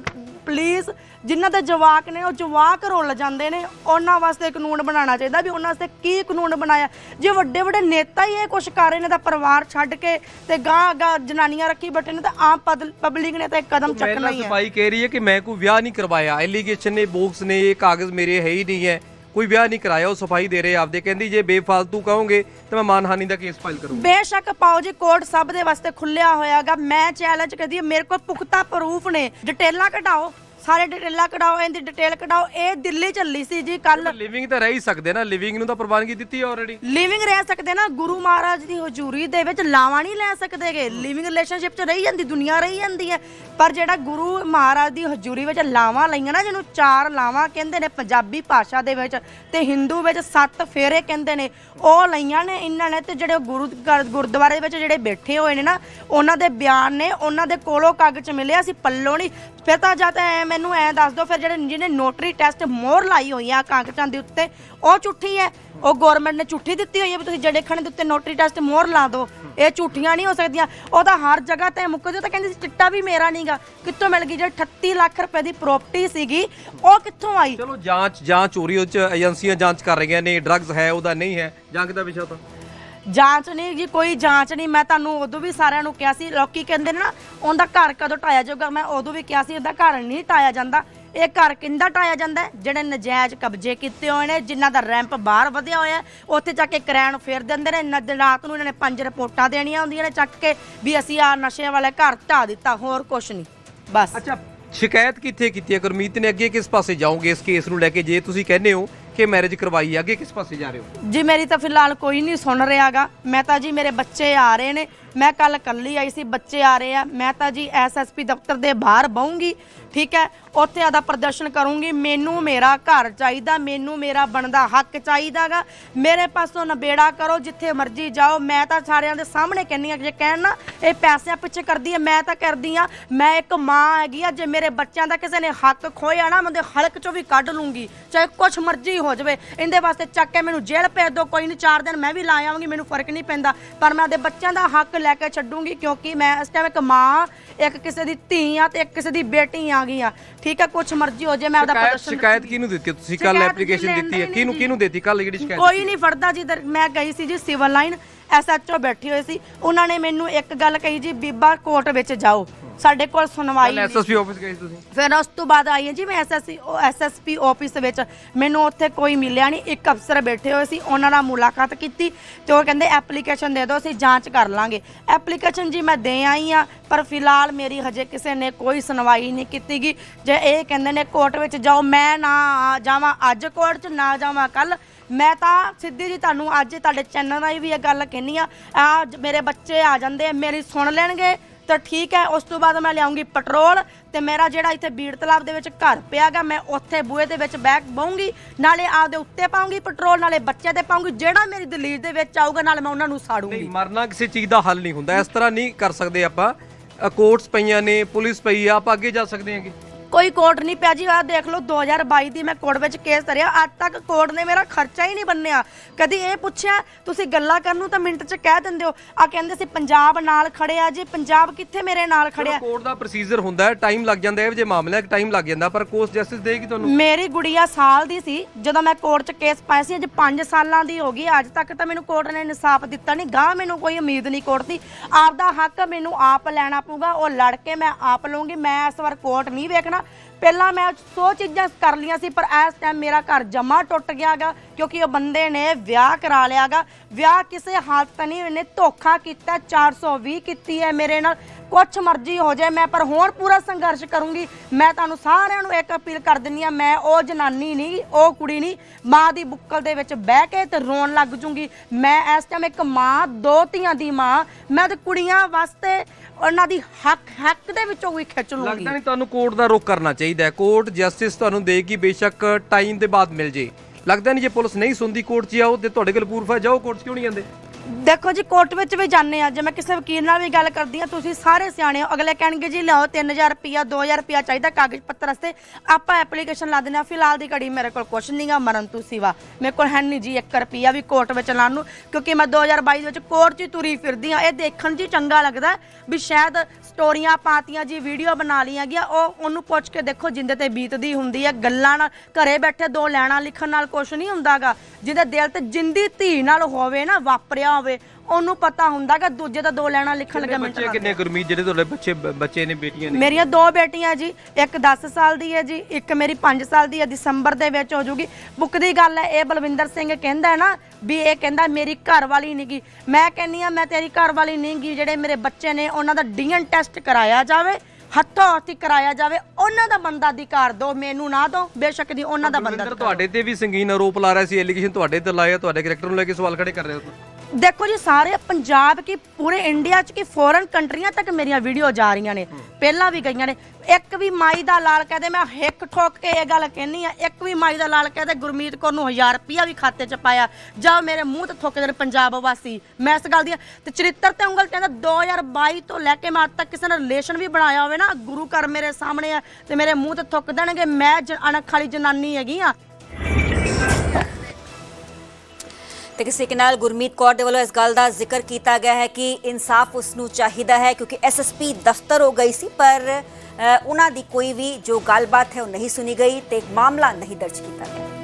ਪਲੀਜ਼ ਜਿਨ੍ਹਾਂ ਦੇ ਜਵਾਕ ਨੇ ਉਹ ਜਵਾਕ ਰੁੱਲ ਜਾਂਦੇ ਨੇ। ਉਹਨਾਂ ਵਾਸਤੇ ਕਾਨੂੰਨ ਬਣਾਉਣਾ ਚਾਹੀਦਾ ਵੀ ਉਹਨਾਂ ਵਾਸਤੇ ਕੀ ਕਾਨੂੰਨ ਬਣਾਇਆ। ਜੇ ਵੱਡੇ ਵੱਡੇ ਨੇਤਾ ਹੀ ਇਹ ਕੁਛ ਕਰ ਰਹੇ ਨੇ ਤਾਂ ਪਰਿਵਾਰ ਛੱਡ ਕੇ ਤੇ ਗਾਂ ਗਾਂ ਜਨਾਨੀਆਂ ਰੱਖੀ ਬੈਠੇ ਨੇ ਤਾਂ ਆਮ ਪਬਲਿਕ ਨੇ ਤਾਂ ਇੱਕ ਕਦਮ ਚੱਕਣਾ ਹੀ ਹੈ। ਸਫ਼ਾਈ ਕਹਿ ਰਹੀ ਹੈ ਕਿ ਮੈਂ ਕੋਈ ਵਿਆਹ ਨਹੀਂ ਕਰਵਾਇਆ। ਐਲੀਗੇਸ਼ਨ ਨੇ ਬੋਕਸ ਨੇ ਇਹ ਕਾਗਜ਼ ਮੇਰੇ ਹੈ ਹੀ ਨਹੀਂ ਹੈ। ਕੋਈ ਵਿਆਹ ਨਹੀਂ ਕਰਾਇਆ, ਉਹ ਸਫ਼ਾਈ ਦੇ ਰਹੇ ਆਪਦੇ। ਕਹਿੰਦੀ ਜੇ ਬੇਫਾਲਤੂ ਕਹੋਗੇ ਤਾਂ ਮੈਂ ਮਾਨਹਾਨੀ ਦਾ ਕੇਸ ਫਾਈਲ ਕਰੂੰਗਾ। ਬੇਸ਼ੱਕ ਪਾਓ ਜੀ, ਕੋਰਟ ਸਭ ਦੇ ਵਾਸਤੇ ਖੁੱਲਿਆ ਹੋਇਆਗਾ। ਮੈਂ ਚੈਲੰਜ ਕਰਦੀ ਮੇਰੇ ਕੋਲ ਪੁਖਤਾ ਪ੍ਰੂਫ ਨੇ। ਡਿਟੇਲਾਂ ਕਢਾਓ। ਸਾਰੇ ਡਿਟੇਲਾਂ ਕਢਾਓ ਇਹਦੀ ਡਿਟੇਲ ਕਢਾਓ। ਇਹ ਦਿੱਲੀ ਚੱਲੀ ਸੀ ਜੀ ਕੱਲ ਲਿਵਿੰਗ ਤਾਂ ਰਹਿ ਹੀ ਸਕਦੇ ਨਾ ਲਿਵਿੰਗ ਨੂੰ ਤਾਂ ਪ੍ਰਵਾਨਗੀ ਦਿੱਤੀ ਆਲਰੇਡੀ ਲਿਵਿੰਗ ਰਹਿ ਸਕਦੇ ਨਾ ਗੁਰੂ ਮਹਾਰਾਜ ਦੀ ਹਜ਼ੂਰੀ ਦੇ ਵਿੱਚ ਲਾਵਾਂ ਨਹੀਂ ਲੈ ਸਕਦੇਗੇ। ਲਿਵਿੰਗ ਰਿਲੇਸ਼ਨਸ਼ਿਪ 'ਚ ਰਹੀ ਜਾਂਦੀ ਦੁਨੀਆ ਰਹੀ ਜਾਂਦੀ ਹੈ। ਪਰ ਜਿਹੜਾ ਗੁਰੂ ਮਹਾਰਾਜ ਦੀ ਹਜ਼ੂਰੀ ਵਿੱਚ ਲਾਵਾਂ ਲਈਆਂ ਨਾ ਜਿਹਨੂੰ ਚਾਰ ਲਾਵਾਂ ਕਹਿੰਦੇ ਨੇ ਪੰਜਾਬੀ ਭਾਸ਼ਾ ਦੇ ਵਿੱਚ ਤੇ ਹਿੰਦੂ ਵਿੱਚ ਸੱਤ ਫੇਰੇ ਕਹਿੰਦੇ ਨੇ ਉਹ ਲਈਆਂ ਨੇ ਇਹਨਾਂ ਨੇ ਤੇ ਜਿਹੜੇ ਗੁਰੂ ਗੁਰਦੁਆਰੇ ਵਿੱਚ ਜਿਹੜੇ ਬੈਠੇ ਹੋਏ ਨੇ ਨਾ ਉਹਨਾਂ ਦੇ ਬਿਆਨ ਨੇ ਉਹਨਾਂ ਦੇ ਕੋਲੋਂ ਕਾਗਜ਼ ਮਿਲਿਆ ਸੀ ਪੱਲੋਂ ਨਹੀਂ। ਫਿਰ ਤਾਂ ਜਾਂ ਤਾਂ ਐਂ ਮੈਨੂੰ ਐਂ ਦੱਸ ਦਿਓ, ਫਿਰ ਜਿਹੜੇ ਜਿਹਨੇ ਨੋਟਰੀ ਟੈਸਟ ਮੋਹਰ ਲਾਈ ਹੋਈ ਆ ਕਾਗਜ਼ਾਂ ਦੇ ਉੱਤੇ, ਉਹ ਝੂਠੀ ਹੈ ਉਹ ਗਵਰਨਮੈਂਟ ਨੇ ਝੂਠੀ ਦਿੱਤੀ ਹੋਈ ਹੈ ਵੀ ਤੁਸੀਂ ਜਿਹੜੇ ਦੇ ਉੱਤੇ ਨੋਟਰੀ ਟੈਸਟ ਮੋਹਰ ਲਾ ਦਿਓ। ਇਹ ਝੂਠੀਆਂ ਨਹੀਂ ਹੋ ਸਕਦੀਆਂ। ਉਹ ਤਾਂ ਹਰ ਜਗ੍ਹਾ ਤੇ ਮੁੱਕ ਜੋ ਤਾਂ ਕਹਿੰਦੀ ਸੀ ਚਿੱਟਾ ਵੀ ਮੇਰਾ ਨਹੀਂਗਾ। ਕਿੱਥੋਂ ਮਿਲ ਗਈ ਜਿਹੜੀ 38 ਲੱਖ ਰੁਪਏ ਦੀ ਪ੍ਰਾਪਰਟੀ ਸੀਗੀ, ਉਹ ਕਿੱਥੋਂ ਆਈ? ਚਲੋ ਜਾਂਚ ਜਾਂਚ ਹੋ ਉਹ ਚ ਏਜੰਸੀਆਂ ਜਾਂਚ ਕਰ ਰਹੀਆਂ ਨੇ ਡਰੱਗਸ ਹੈ, ਉਹਦਾ ਨਹੀਂ ਹੈ। ਜੰਗ ਦਾ ਵਿਸ਼ਾ ਤਾਂ? ਜਾਂਚ ਨਹੀਂ ਜੀ ਕੋਈ ਜਾਂਚ ਨਹੀਂ। ਮੈਂ ਤੁਹਾਨੂੰ ਉਦੋਂ ਵੀ ਸਾਰਿਆਂ ਨੂੰ ਕਿਹਾ ਸੀ, ਲੋਕੀ ਕਹਿੰਦੇ ਨੇ ਨਾ, ਉਹਦਾ ਘਰ ਕਦੋਂ ਢਾਇਆ ਜਾਊਗਾ? ਮੈਂ ਉਦੋਂ ਵੀ ਕਿਹਾ ਸੀ, ਉਹਦਾ ਘਰ ਨਹੀਂ ਢਾਇਆ ਜਾਂਦਾ। ਇਹ ਘਰ ਕਿੰਦਾ ਢਾਇਆ ਜਾਂਦਾ? ਜਿਹੜੇ ਨਜਾਇਜ਼ ਕਬਜ਼ੇ ਕੀਤੇ ਹੋਏ ਨੇ, ਜਿਨ੍ਹਾਂ ਦਾ ਰੈਂਪ ਬਾਹਰ ਵਧਿਆ ਹੋਇਆ ਉੱਥੇ ਜਾ ਕੇ ਕਰੈਨ ਫੇਰ ਦਿੰਦੇ ਨੇ। ਰਾਤ ਨੂੰ ਇਹਨਾਂ ਨੇ ਪੰਜ ਰਿਪੋਰਟਾਂ ਦੇਣੀਆਂ ਹੁੰਦੀਆਂ ਨੇ ਚੱਕ ਕੇ, ਵੀ ਅਸੀਂ ਆ ਨਸ਼ਿਆਂ ਵਾਲੇ ਘਰ ਢਾ ਦਿੱਤਾ, ਹੋਰ ਕੁਛ ਨਹੀਂ। ਬਸ। ਅੱਛਾ, ਸ਼ਿਕਾਇਤ ਕਿੱਥੇ ਕੀਤੀ ਹੈ? ਗੁਰਮੀਤ ਨੇ ਅੱਗੇ ਕਿਸ ਪਾਸੇ ਜਾਓਗੇ ਇਸ ਕੇਸ ਨੂੰ ਲੈ ਕੇ? ਜੇ ਤੁਸੀਂ ਕਹਿੰਦੇ ਹੋ ਕਿ ਮੈਰਿਜ ਕਰਵਾਈ ਆ, ਅੱਗੇ ਕਿਸ ਪਾਸੇ ਜਾ ਰਹੇ ਹੋ? ਜੀ, ਮੇਰੀ ਤਾਂ ਫਿਲਹਾਲ ਕੋਈ ਨਹੀਂ ਸੁਣ ਰਿਹਾਗਾ। ਮੈਂ ਤਾਂ ਜੀ, ਮੇਰੇ ਬੱਚੇ ਆ ਰਹੇ ਨੇ। ਮੈਂ ਕੱਲ ਕੱਲੀ ਆਈ ਸੀ, ਬੱਚੇ ਆ ਰਹੇ ਆ। ਮੈਂ ਤਾਂ ਜੀ ਐਸਐਸਪੀ ਦਫ਼ਤਰ ਦੇ ਬਾਹਰ ਬਹੂੰਗੀ। ਠੀਕ ਹੈ? ਉੱਥੇ ਆਦਾ ਪ੍ਰਦਰਸ਼ਨ ਕਰੂੰਗੀ। ਮੈਨੂੰ ਮੇਰਾ ਘਰ ਚਾਹੀਦਾ, ਮੈਨੂੰ ਮੇਰਾ ਬਣਦਾ ਹੱਕ ਚਾਹੀਦਾਗਾ। ਮੇਰੇ ਪਾਸੋਂ ਨਬੇੜਾ ਕਰੋ, ਜਿੱਥੇ ਮਰਜ਼ੀ ਜਾਓ। ਮੈਂ ਤਾਂ ਸਾਰਿਆਂ ਦੇ ਸਾਹਮਣੇ ਕਹਿੰਨੀ ਆ ਜੇ ਕਹਿਣ ਨਾ, ਇਹ ਪੈਸਿਆਂ ਪਿੱਛੇ ਕਰਦੀ ਹੈ, ਮੈਂ ਤਾਂ ਕਰਦੀ ਆ ਮੈਂ ਇੱਕ ਮਾਂ ਹੈਗੀ ਆ, ਜੇ ਮੇਰੇ ਬੱਚਿਆਂ ਦਾ ਕਿਸੇ ਨੇ ਹੱਕ ਖੋਇਆ ਨਾ, ਮੈਂ ਉਹਦੇ ਹਲਕ ਚੋਂ ਵੀ ਕੱਢ ਲੂੰਗੀ। ਚਾਹੇ ਕੁਛ ਮਰਜ਼ੀ ਹੋ ਜਾਵੇ। ਇਹਦੇ ਵਾਸਤੇ ਚੱਕ ਕੇ ਮੈਨੂੰ ਜੇਲ੍ਹ ਭੇਜ ਦਿਓ। ਕੋਈ ਨਹੀਂ 4 ਦਿਨ ਮੈਂ ਵੀ ਲਾ ਆਵਾਂਗੀ, ਮੈਨੂੰ ਫ਼ਰਕ ਨਹੀਂ ਪੈਂਦਾ। ਪਰ ਮੈਂ ਆਪਦੇ ਬੱਚਿਆਂ ਦਾ ਹੱਕ ਲੈ ਕੇ ਛੱਡੂੰਗੀ, ਕਿਉਂਕਿ ਮੈਂ ਇਸ ਟਾਈਮ ਇੱਕ ਮਾਂ, ਇੱਕ ਕਿਸੇ ਦੀ ਧੀ ਆ ਤੇ ਇੱਕ ਕਿਸੇ ਦੀ ਬੇਟੀ ਆ। ਗਈ ਆ। ਠੀਕ ਹੈ ਕੁਛ ਮਰਜ਼ੀ ਹੋ ਜਾਏ ਮੈਂ ਆਪਦਾ ਪ੍ਰਦਰਸ਼ਨ ਸ਼ਿਕਾਇਤ ਕਿਹਨੂੰ ਦਿੱਤੀ? ਤੁਸੀਂ ਕੱਲ ਐਪਲੀਕੇਸ਼ਨ ਜੀ ਦਿੱਤੀ ਹੈ। ਕਿਹਨੂੰ ਕਿਹਨੂੰ ਦਿੱਤੀ? ਕੱਲ ਜਿਹੜੀ ਸ਼ਿਕਾਇਤ ਕੋਈ ਨਹੀਂ ਫੜਦਾ ਜੀ ਮੈਂ ਗਈ ਸੀ ਜੀ ਸਿਵਲ ਲਾਈਨ। ਐਸਐਚਓ ਬੈਠੀ ਹੋਈ ਸੀ। ਉਹਨਾਂ ਨੇ ਮੈਨੂੰ ਇੱਕ ਗੱਲ ਕਹੀ ਜੀ ਬੀਬਾ ਕੋਰਟ ਵਿੱਚ ਜਾਓ। ਸਾਡੇ ਕੋਲ ਸੁਣਵਾਈ ਨਹੀਂ। ਐਸਐਸਪੀ ਆਫਿਸ ਗਏ ਸੀ ਤੁਸੀਂ? ਫਿਰ ਉਸ ਤੋਂ ਬਾਅਦ ਆਈ ਹਾਂ ਜੀ ਮੈਂ ਐਸਐਸਸੀ ਐਸਐਸਪੀ ਆਫਿਸ ਵਿੱਚ। ਮੈਨੂੰ ਉੱਥੇ ਕੋਈ ਮਿਲਿਆ ਨਹੀਂ। ਇੱਕ ਅਫਸਰ ਬੈਠੇ ਹੋਏ ਸੀ ਉਹਨਾਂ ਨਾਲ ਮੁਲਾਕਾਤ ਕੀਤੀ ਤੇ ਉਹ ਕਹਿੰਦੇ ਐਪਲੀਕੇਸ਼ਨ ਦੇ ਦਿਓ ਅਸੀਂ ਜਾਂਚ ਕਰ ਲਾਂਗੇ। ਐਪਲੀਕੇਸ਼ਨ ਜੀ ਮੈਂ ਦੇ ਆਈ ਆ ਪਰ ਫਿਲਹਾਲ ਮੇਰੀ ਹਜੇ ਕਿਸੇ ਨੇ ਕੋਈ ਸੁਣਵਾਈ ਨਹੀਂ ਕੀਤੀਗੀ ਜੇ ਇਹ ਕਹਿੰਦੇ ਨੇ ਕੋਰਟ ਵਿੱਚ ਜਾਓ ਮੈਂ ਨਾ ਜਾਵਾਂ ਅੱਜ ਕੋਰਟ 'ਚ ਨਾ ਜਾਵਾਂ ਕੱਲ ਮੈਂ ਤਾਂ ਸਿੱਧੀ ਜੀ ਤੁਹਾਨੂੰ ਅੱਜ ਤੁਹਾਡੇ ਚੈਨਲ ਰਾਹੀਂ ਵੀ ਇਹ ਗੱਲ ਕਹਿੰਨੀ ਆ ਆ ਮੇਰੇ ਬੱਚੇ ਆ ਜਾਂਦੇ ਮੇਰੀ ਸੁਣ ਲੈਣਗੇ, ਤਾਂ ਠੀਕ ਹੈ, ਉਸ ਤੋਂ ਬਾਅਦ ਮੈਂ ਲਿਆਉਂਗੀ ਪੈਟਰੋਲ ਤੇ ਮੇਰਾ ਜਿਹੜਾ ਇੱਥੇ ਬੀੜ ਤਲਾਬ ਦੇ ਵਿੱਚ ਘਰ ਪਿਆਗਾ, ਮੈਂ ਉੱਥੇ ਬੂਹੇ ਦੇ ਵਿੱਚ ਬੈਗ ਬਾਉਂਗੀ ਨਾਲੇ ਆਪਦੇ ਉੱਤੇ ਪਾਉਂਗੀ ਪੈਟਰੋਲ, ਨਾਲੇ ਬੱਚੇ ਤੇ ਪਾਉਂਗੀ, ਜਿਹੜਾ ਮੇਰੀ ਦਲੀਲ ਦੇ ਵਿੱਚ ਆਊਗਾ, ਨਾਲੇ ਮੈਂ ਉਹਨਾਂ ਨੂੰ ਸਾੜੂਗੀ। ਮਰਨਾ ਕਿਸੇ ਚੀਜ਼ ਦਾ ਹੱਲ ਨਹੀਂ ਹੁੰਦਾ, ਇਸ ਤਰ੍ਹਾਂ ਨਹੀਂ ਕਰ ਸਕਦੇ ਆਪਾਂ। ਕੋਰਟਸ ਪਈਆਂ ਨੇ, ਪੁਲਿਸ ਪਈ ਆ, ਆਪਾਂ ਅੱਗੇ ਜਾ ਸਕਦੇ ਹਾਂਗੇ। ਕੋਈ ਕੋਰਟ ਨਹੀਂ ਪਿਆ ਜੀ ਆਹ ਦੇਖ ਲਓ 2022 ਦੀ ਮੈਂ ਕੋਰਟ ਵਿੱਚ ਕੇਸ ਧਰਿਆ। ਅੱਜ ਤੱਕ ਕੋਰਟ ਨੇ ਮੇਰਾ ਖਰਚਾ ਹੀ ਨਹੀਂ ਬੰਨਿਆ। ਕਦੀ ਇਹ ਪੁੱਛਿਆ ਤੁਸੀਂ ਗੱਲਾਂ ਕਰਨ ਨੂੰ ਤਾਂ ਮਿੰਟ 'ਚ ਕਹਿ ਦਿੰਦੇ ਹੋ। ਆ ਕਹਿੰਦੇ ਸੀ ਪੰਜਾਬ ਨਾਲ ਖੜਿਆ ਜੀ ਪੰਜਾਬ ਕਿੱਥੇ ਮੇਰੇ ਨਾਲ ਖੜਿਆ? ਕੋਰਟ ਦਾ ਪ੍ਰੋਸੀਜਰ ਹੁੰਦਾ ਹੈ ਟਾਈਮ ਲੱਗ ਜਾਂਦਾ ਹੈ ਜੇ ਮਾਮਲਾ ਟਾਈਮ ਲੱਗ ਜਾਂਦਾ ਪਰ ਕੋਰਟ ਜਸਟਿਸ ਦੇਗੀ ਤੁਹਾਨੂੰ? ਮੇਰੀ ਗੁੜੀਆ ਸਾਲ ਦੀ ਸੀ ਜਦੋਂ ਮੈਂ ਕੋਰਟ 'ਚ ਕੇਸ ਪਾਇਆ ਸੀ ਅੱਜ 5 ਸਾਲਾਂ ਦੀ ਹੋ ਗਈ ਅੱਜ ਤੱਕ ਤਾਂ ਮੈਨੂੰ ਕੋਰਟ ਨੇ ਇਨਸਾਫ ਦਿੱਤਾ ਨਹੀਂ ਗਾਂ ਮੈਨੂੰ ਕੋਈ ਉਮੀਦ ਨਹੀਂ ਕੋਰਟ ਦੀ। ਆਪਦਾ ਹੱਕ ਮੈਨੂੰ ਆਪ ਲੈਣਾ ਪਊਗਾ ਉਹ ਲੜ ਕੇ ਮੈਂ ਆਪ ਲਵਾਂਗੀ ਮੈਂ ਇਸ ਵਾਰ ਕੋਰਟ ਨਹੀਂ ਵੇਖਣਾ। ਪਹਿਲਾਂ ਮੈਂ ਸੌ ਚੀਜ਼ਾਂ ਕਰ ਲੀਆਂ ਸੀ, ਪਰ ਇਸ ਟਾਈਮ ਮੇਰਾ ਘਰ ਜਮਾ ਟੁੱਟ ਗਿਆਗਾ ਕਿਉਂਕਿ ਉਹ ਬੰਦੇ ਨੇ ਵਿਆਹ ਕਰਾ ਲਿਆਗਾ ਵਿਆਹ ਕਿਸੇ ਹਾਲਤ ਨਹੀਂ ਇਹਨੇ ਧੋਖਾ ਕੀਤਾ 420 ਕੀਤੀ ਹੈ ਮੇਰੇ ਨਾਲ। ਕੁਛ ਮਰਜ਼ੀ ਹੋ ਜਾਏ, ਮੈਂ ਪਰ ਹੁਣ ਪੂਰਾ ਸੰਘਰਸ਼ ਕਰੂੰਗੀ। ਮੈਂ ਤੁਹਾਨੂੰ ਸਾਰਿਆਂ ਨੂੰ ਇੱਕ ਅਪੀਲ ਕਰ ਦਿੰਨੀ ਆ ਮੈਂ ਉਹ ਜਨਾਨੀ ਨਹੀਂ, ਉਹ ਕੁੜੀ ਨਹੀਂ, ਮਾਂ ਦੀ ਬੁੱਕਲ ਦੇ ਵਿੱਚ ਬਹਿ ਕੇ ਤੇ ਰੋਣ ਲੱਗ ਜੂੰਗੀ। ਮੈਂ ਇਸ ਟਾਈਮ ਇੱਕ ਮਾਂ, ਦੋ ਧੀਆਂ ਦੀ ਮਾਂ, ਮੈਂ ਤੇ ਕੁੜੀਆਂ ਵਾਸਤੇ ਉਹਨਾਂ ਦੀ ਹੱਕ ਹੱਕ ਦੇ ਵਿੱਚੋਂ ਵੀ ਖਿੱਚ ਲੂੰਗੀ। ਲੱਗਦਾ ਨਹੀਂ ਤੁਹਾਨੂੰ ਕੋਰਟ ਦਾ ਰੁਖ ਕਰਨਾ ਚਾਹੀਦਾ ਹੈ। ਕੋਰਟ ਜਸਟਿਸ ਤੁਹਾਨੂੰ ਦੇਗੀ, ਬੇਸ਼ੱਕ ਟਾਈਮ ਦੇ ਬਾਅਦ ਮਿਲ ਜੇ। ਲੱਗਦਾ ਨਹੀਂ ਜੇ ਪੁਲਿਸ ਨਹੀਂ ਸੁਣਦੀ ਕੋਰਟ 'ਚ ਆਓ ਤੇ ਤੁਹਾਡੇ ਕੋਲ ਪ੍ਰੂਫ ਜਾਓ ਕੋਰਟ 'ਚ ਕਿਉਂ ਨਹੀਂ ਜਾਂਦੇ? ਦੇਖੋ ਜੀ, ਕੋਰਟ ਵਿੱਚ ਵੀ ਜਾਂਦੇ ਆ। ਜੇ ਮੈਂ ਕਿਸੇ ਵਕੀਲ ਨਾਲ ਵੀ ਗੱਲ ਕਰਦੀ ਆ, ਤੁਸੀਂ ਸਾਰੇ ਸਿਆਣੇ ਹੋ। ਅਗਲੇ ਕਹਿਣਗੇ ਜੀ, ਲਿਆਓ 3000 ਰੁਪਿਆ 2000 ਰੁਪਿਆ ਚਾਹੀਦਾ ਕਾਗਜ਼ ਪੱਤਰ ਵਾਸਤੇ। ਆਪਾਂ ਐਪਲੀਕੇਸ਼ਨ ਲਾ ਦਿੰਦੇ ਆ। ਫਿਲਹਾਲ ਦੀ ਘੜੀ ਮੇਰੇ ਕੋਲ ਕੁਛ ਨਹੀਂਗਾ ਮਰਨ ਤੋਂ ਸਿਵਾ। ਮੇਰੇ ਕੋਲ ਹੈ ਨਹੀਂ ਜੀ 1 ਰੁਪਿਆ ਵੀ ਕੋਰਟ ਵਿੱਚ ਲਾਉਣ ਨੂੰ, ਕਿਉਂਕਿ ਮੈਂ 2022 ਵਿੱਚ ਕੋਰਟ 'ਚ ਹੀ ਤੁਰੀ ਫਿਰਦੀ ਆ। ਇਹ ਦੇਖਣ 'ਚ ਹੀ ਚੰਗਾ ਲੱਗਦਾ ਵੀ ਸ਼ਾਇਦ ਸਟੋਰੀਆਂ ਪਾਤੀਆਂ ਜੀ, ਵੀਡੀਓ ਬਣਾ ਲਈਆਂ ਗਿਆ। ਉਹ ਉਹਨੂੰ ਪੁੱਛ ਕੇ ਦੇਖੋ, ਜਿੰਦੇ ਤੇ ਬੀਤਦੀ ਹੁੰਦੀ ਹੈ ਗੱਲਾਂ ਨਾਲ ਘਰੇ ਬੈਠੇ ਦੋ ਲੈਣਾ ਲਿਖਣ ਨਾਲ ਕੁਛ ਨਹੀਂ ਹੁੰਦਾਗਾ। ਜਿਹਦੇ ਦਿਲ ਤੇ ਜਿੰਦੀ ਧੀ ਨਾਲ ਹੋਵੇ ਨਾ ਵਾਪਰਿਆ ਹੋਵੇ ਉਹਨੂੰ ਪਤਾ ਹੁੰਦਾਗਾ ਦੂਜੇ ਦਾ ਦੋ ਲੈਣਾ ਲਿਖਣ ਲੱਗਾ ਮਿੰਟ ਬੱਚੇ ਕਿੰਨੇ ਗੁਰਮੀਤ ਜਿਹੜੇ ਤੁਹਾਡੇ ਬੱਚੇ ਬੱਚੇ ਨੇ ਬੇਟੀਆਂ ਨੇ? ਮੇਰੀਆਂ ਦੋ ਬੇਟੀਆਂ ਜੀ ਇੱਕ 10 ਸਾਲ ਦੀ ਹੈ ਜੀ ਇੱਕ ਮੇਰੀ 5 ਸਾਲ ਦੀ ਹੈ ਦਸੰਬਰ ਦੇ ਵਿੱਚ ਹੋ ਜੂਗੀ। ਬੁੱਕ ਦੀ ਗੱਲ ਹੈ ਇਹ ਬਲਵਿੰਦਰ ਸਿੰਘ ਕਹਿੰਦਾ ਹੈ ਨਾ ਵੀ ਇਹ ਕਹਿੰਦਾ ਮੇਰੀ ਘਰ ਵਾਲੀ ਨਹੀਂਗੀ ਮੈਂ ਕਹਿੰਨੀ ਆ ਮੈਂ ਤੇਰੀ ਘਰ ਵਾਲੀ ਨਹੀਂਗੀ ਜਿਹੜੇ ਮੇਰੇ ਬੱਚੇ ਨੇ ਉਹਨਾਂ ਦਾ ਡੀਐਨ ਟੈਸਟ ਕਰਾਇਆ ਜਾਵੇ ਹੱਥੋਂ ਹੱਥੀ ਕਰਾਇਆ ਜਾਵੇ ਉਹਨਾਂ ਦਾ ਬੰਦਾ ਅਧਿਕਾਰ ਦਿਓ ਮੈਨੂੰ ਨਾ ਦਿਓ। ਬੇਸ਼ੱਕ ਦੀ ਉਹਨਾਂ ਦਾ ਬੰਦਾ ਤੁਹਾਡੇ ਤੇ ਵੀ ਸੰਗੀਨ ਆਰੋਪ ਲਾ ਰਿਹਾ ਸੀ ਐਲੀਗੇਸ਼ਨ ਤੁਹਾਡੇ ਤੇ ਲਾਇਆ ਤੁਹਾਡੇ ਕੈਰੈਕਟਰ ਨੂੰ ਲੈ ਕੇ ਸਵਾਲ ਖੜੇ ਕਰ ਰਹੇ ਹੋ ਦੇਖੋ ਜੀ ਸਾਰੇ ਪੰਜਾਬ ਕੀ ਪੂਰੇ ਇੰਡੀਆ ਚ ਕੀ ਫੋਰਨ ਕੰਟਰੀਆਂ ਤੱਕ ਮੇਰੀਆਂ ਵੀਡੀਓ ਜਾ ਰਹੀਆਂ ਨੇ। ਪਹਿਲਾਂ ਵੀ ਗਈਆਂ ਨੇ। ਇੱਕ ਵੀ ਮਾਈ ਦਾ ਲਾਲ ਕਹਦੇ ਮੈਂ ਹਿੱਕ ਠੋਕ ਕੇ ਇਹ ਗੱਲ ਕਹਿਨੀ ਆ ਇੱਕ ਵੀ ਮਾਈ ਦਾ ਲਾਲ ਕਹਦੇ ਗੁਰਮੀਤ ਕੌਰ ਨੂੰ 1000 ਰੁਪਿਆ ਵੀ ਖਾਤੇ ਚ ਪਾਇਆ। ਜਾਂ ਮੇਰੇ ਮੂੰਹ ਤੇ ਥੁੱਕਦੇ ਨੇ ਪੰਜਾਬ ਵਾਸੀ। ਮੈਂ ਇਸ ਗੱਲ ਦੀ ਤੇ ਚਰਿੱਤਰ ਤੇ ਉਂਗਲ ਕਹਿੰਦਾ 2022 ਤੋਂ ਲੈ ਕੇ ਮੈਂ ਅੱਜ ਤੱਕ ਕਿਸੇ ਨਾਲ ਰਿਲੇਸ਼ਨ ਵੀ ਬਣਾਇਆ ਹੋਵੇ ਨਾ ਗੁਰੂ ਘਰ ਮੇਰੇ ਸਾਹਮਣੇ ਆ ਤੇ ਮੇਰੇ ਮੂੰਹ ਤੇ ਥੁੱਕ ਦੇਣਗੇ ਮੈਂ ਅਣਖ ਵਾਲੀ ਜਨਾਨੀ ਹੈਗੀ ਆ। ਤੇ ਕਿਸੇ ਕੇ ਨਾਲ ਗੁਰਮੀਤ ਕੌਰ ਦੇ ਵੱਲੋਂ ਇਸ ਗੱਲ ਦਾ ਜ਼ਿਕਰ ਕੀਤਾ ਗਿਆ ਹੈ ਕਿ ਇਨਸਾਫ ਉਸ ਨੂੰ ਚਾਹੀਦਾ ਹੈ ਕਿਉਂਕਿ ਐਸਐਸਪੀ ਦਫ਼ਤਰ ਹੋ ਗਈ ਸੀ, ਪਰ ਉਹਨਾਂ ਦੀ ਕੋਈ ਵੀ ਜੋ ਗੱਲਬਾਤ ਹੈ ਉਹ ਨਹੀਂ ਸੁਣੀ ਗਈ ਤੇ ਮਾਮਲਾ ਨਹੀਂ ਦਰਜ ਕੀਤਾ ਗਿਆ।